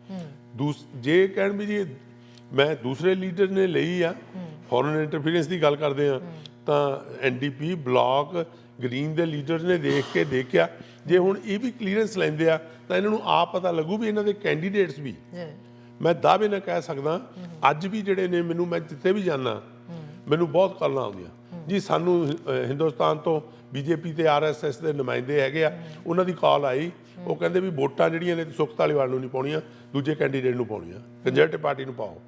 ਦੂਸ ਜੇ ਕਹਿਣ ਵੀ ਜੀ ਮੈਂ ਦੂਸਰੇ ਲੀਡਰ ਨੇ ਲਈ ਆ ਫੋਰਨ ਇੰਟਰਫੀਰੈਂਸ ਦੀ ਗੱਲ ਕਰਦੇ ਆ ਤਾਂ ਐਨਡੀਪੀ ਬਲਾਕ ਗ੍ਰੀਨ ਦੇ ਲੀਡਰ ਨੇ ਦੇਖ ਕੇ ਦੇਖਿਆ ਜੇ ਹੁਣ ਇਹ ਵੀ ਕਲੀਅਰੈਂਸ ਲੈਂਦੇ ਆ ਤਾਂ ਇਹਨਾਂ ਨੂੰ ਆਪ ਪਤਾ ਲੱਗੂ ਵੀ ਇਹਨਾਂ ਦੇ ਕੈਂਡੀਡੇਟਸ ਵੀ। ਮੈਂ ਦਾਅਵੇ ਨਾਲ ਕਹਿ ਸਕਦਾ ਅੱਜ ਵੀ ਜਿਹੜੇ ਨੇ ਮੈਨੂੰ ਮੈਂ ਜਿੱਥੇ ਵੀ ਜਾਣਾ ਮੈਨੂੰ ਬਹੁਤ ਕਾਲਾਂ ਆਉਂਦੀਆਂ। ਜੀ ਸਾਨੂੰ ਹਿੰਦੁਸਤਾਨ ਤੋਂ ਬੀਜੇਪੀ ਤੇ ਆਰਐਸਐਸ ਦੇ ਨੁਮਾਇੰਦੇ ਹੈਗੇ ਆ ਉਹਨਾਂ ਦੀ ਕਾਲ ਆਈ ਉਹ ਕਹਿੰਦੇ ਵੀ ਵੋਟਾਂ ਜਿਹੜੀਆਂ ਨੇ ਸੁਖਤਾਲੀਵਾਲ ਨੂੰ ਨਹੀਂ ਪਾਉਣੀਆਂ, ਦੂਜੇ ਕੈਂਡੀਡੇਟ ਨੂੰ ਪਾਉਣੀਆਂ ਕੰਜ਼ਰਵੇਟਿਵ ਪਾਰਟੀ ਨੂੰ ਪਾਓ।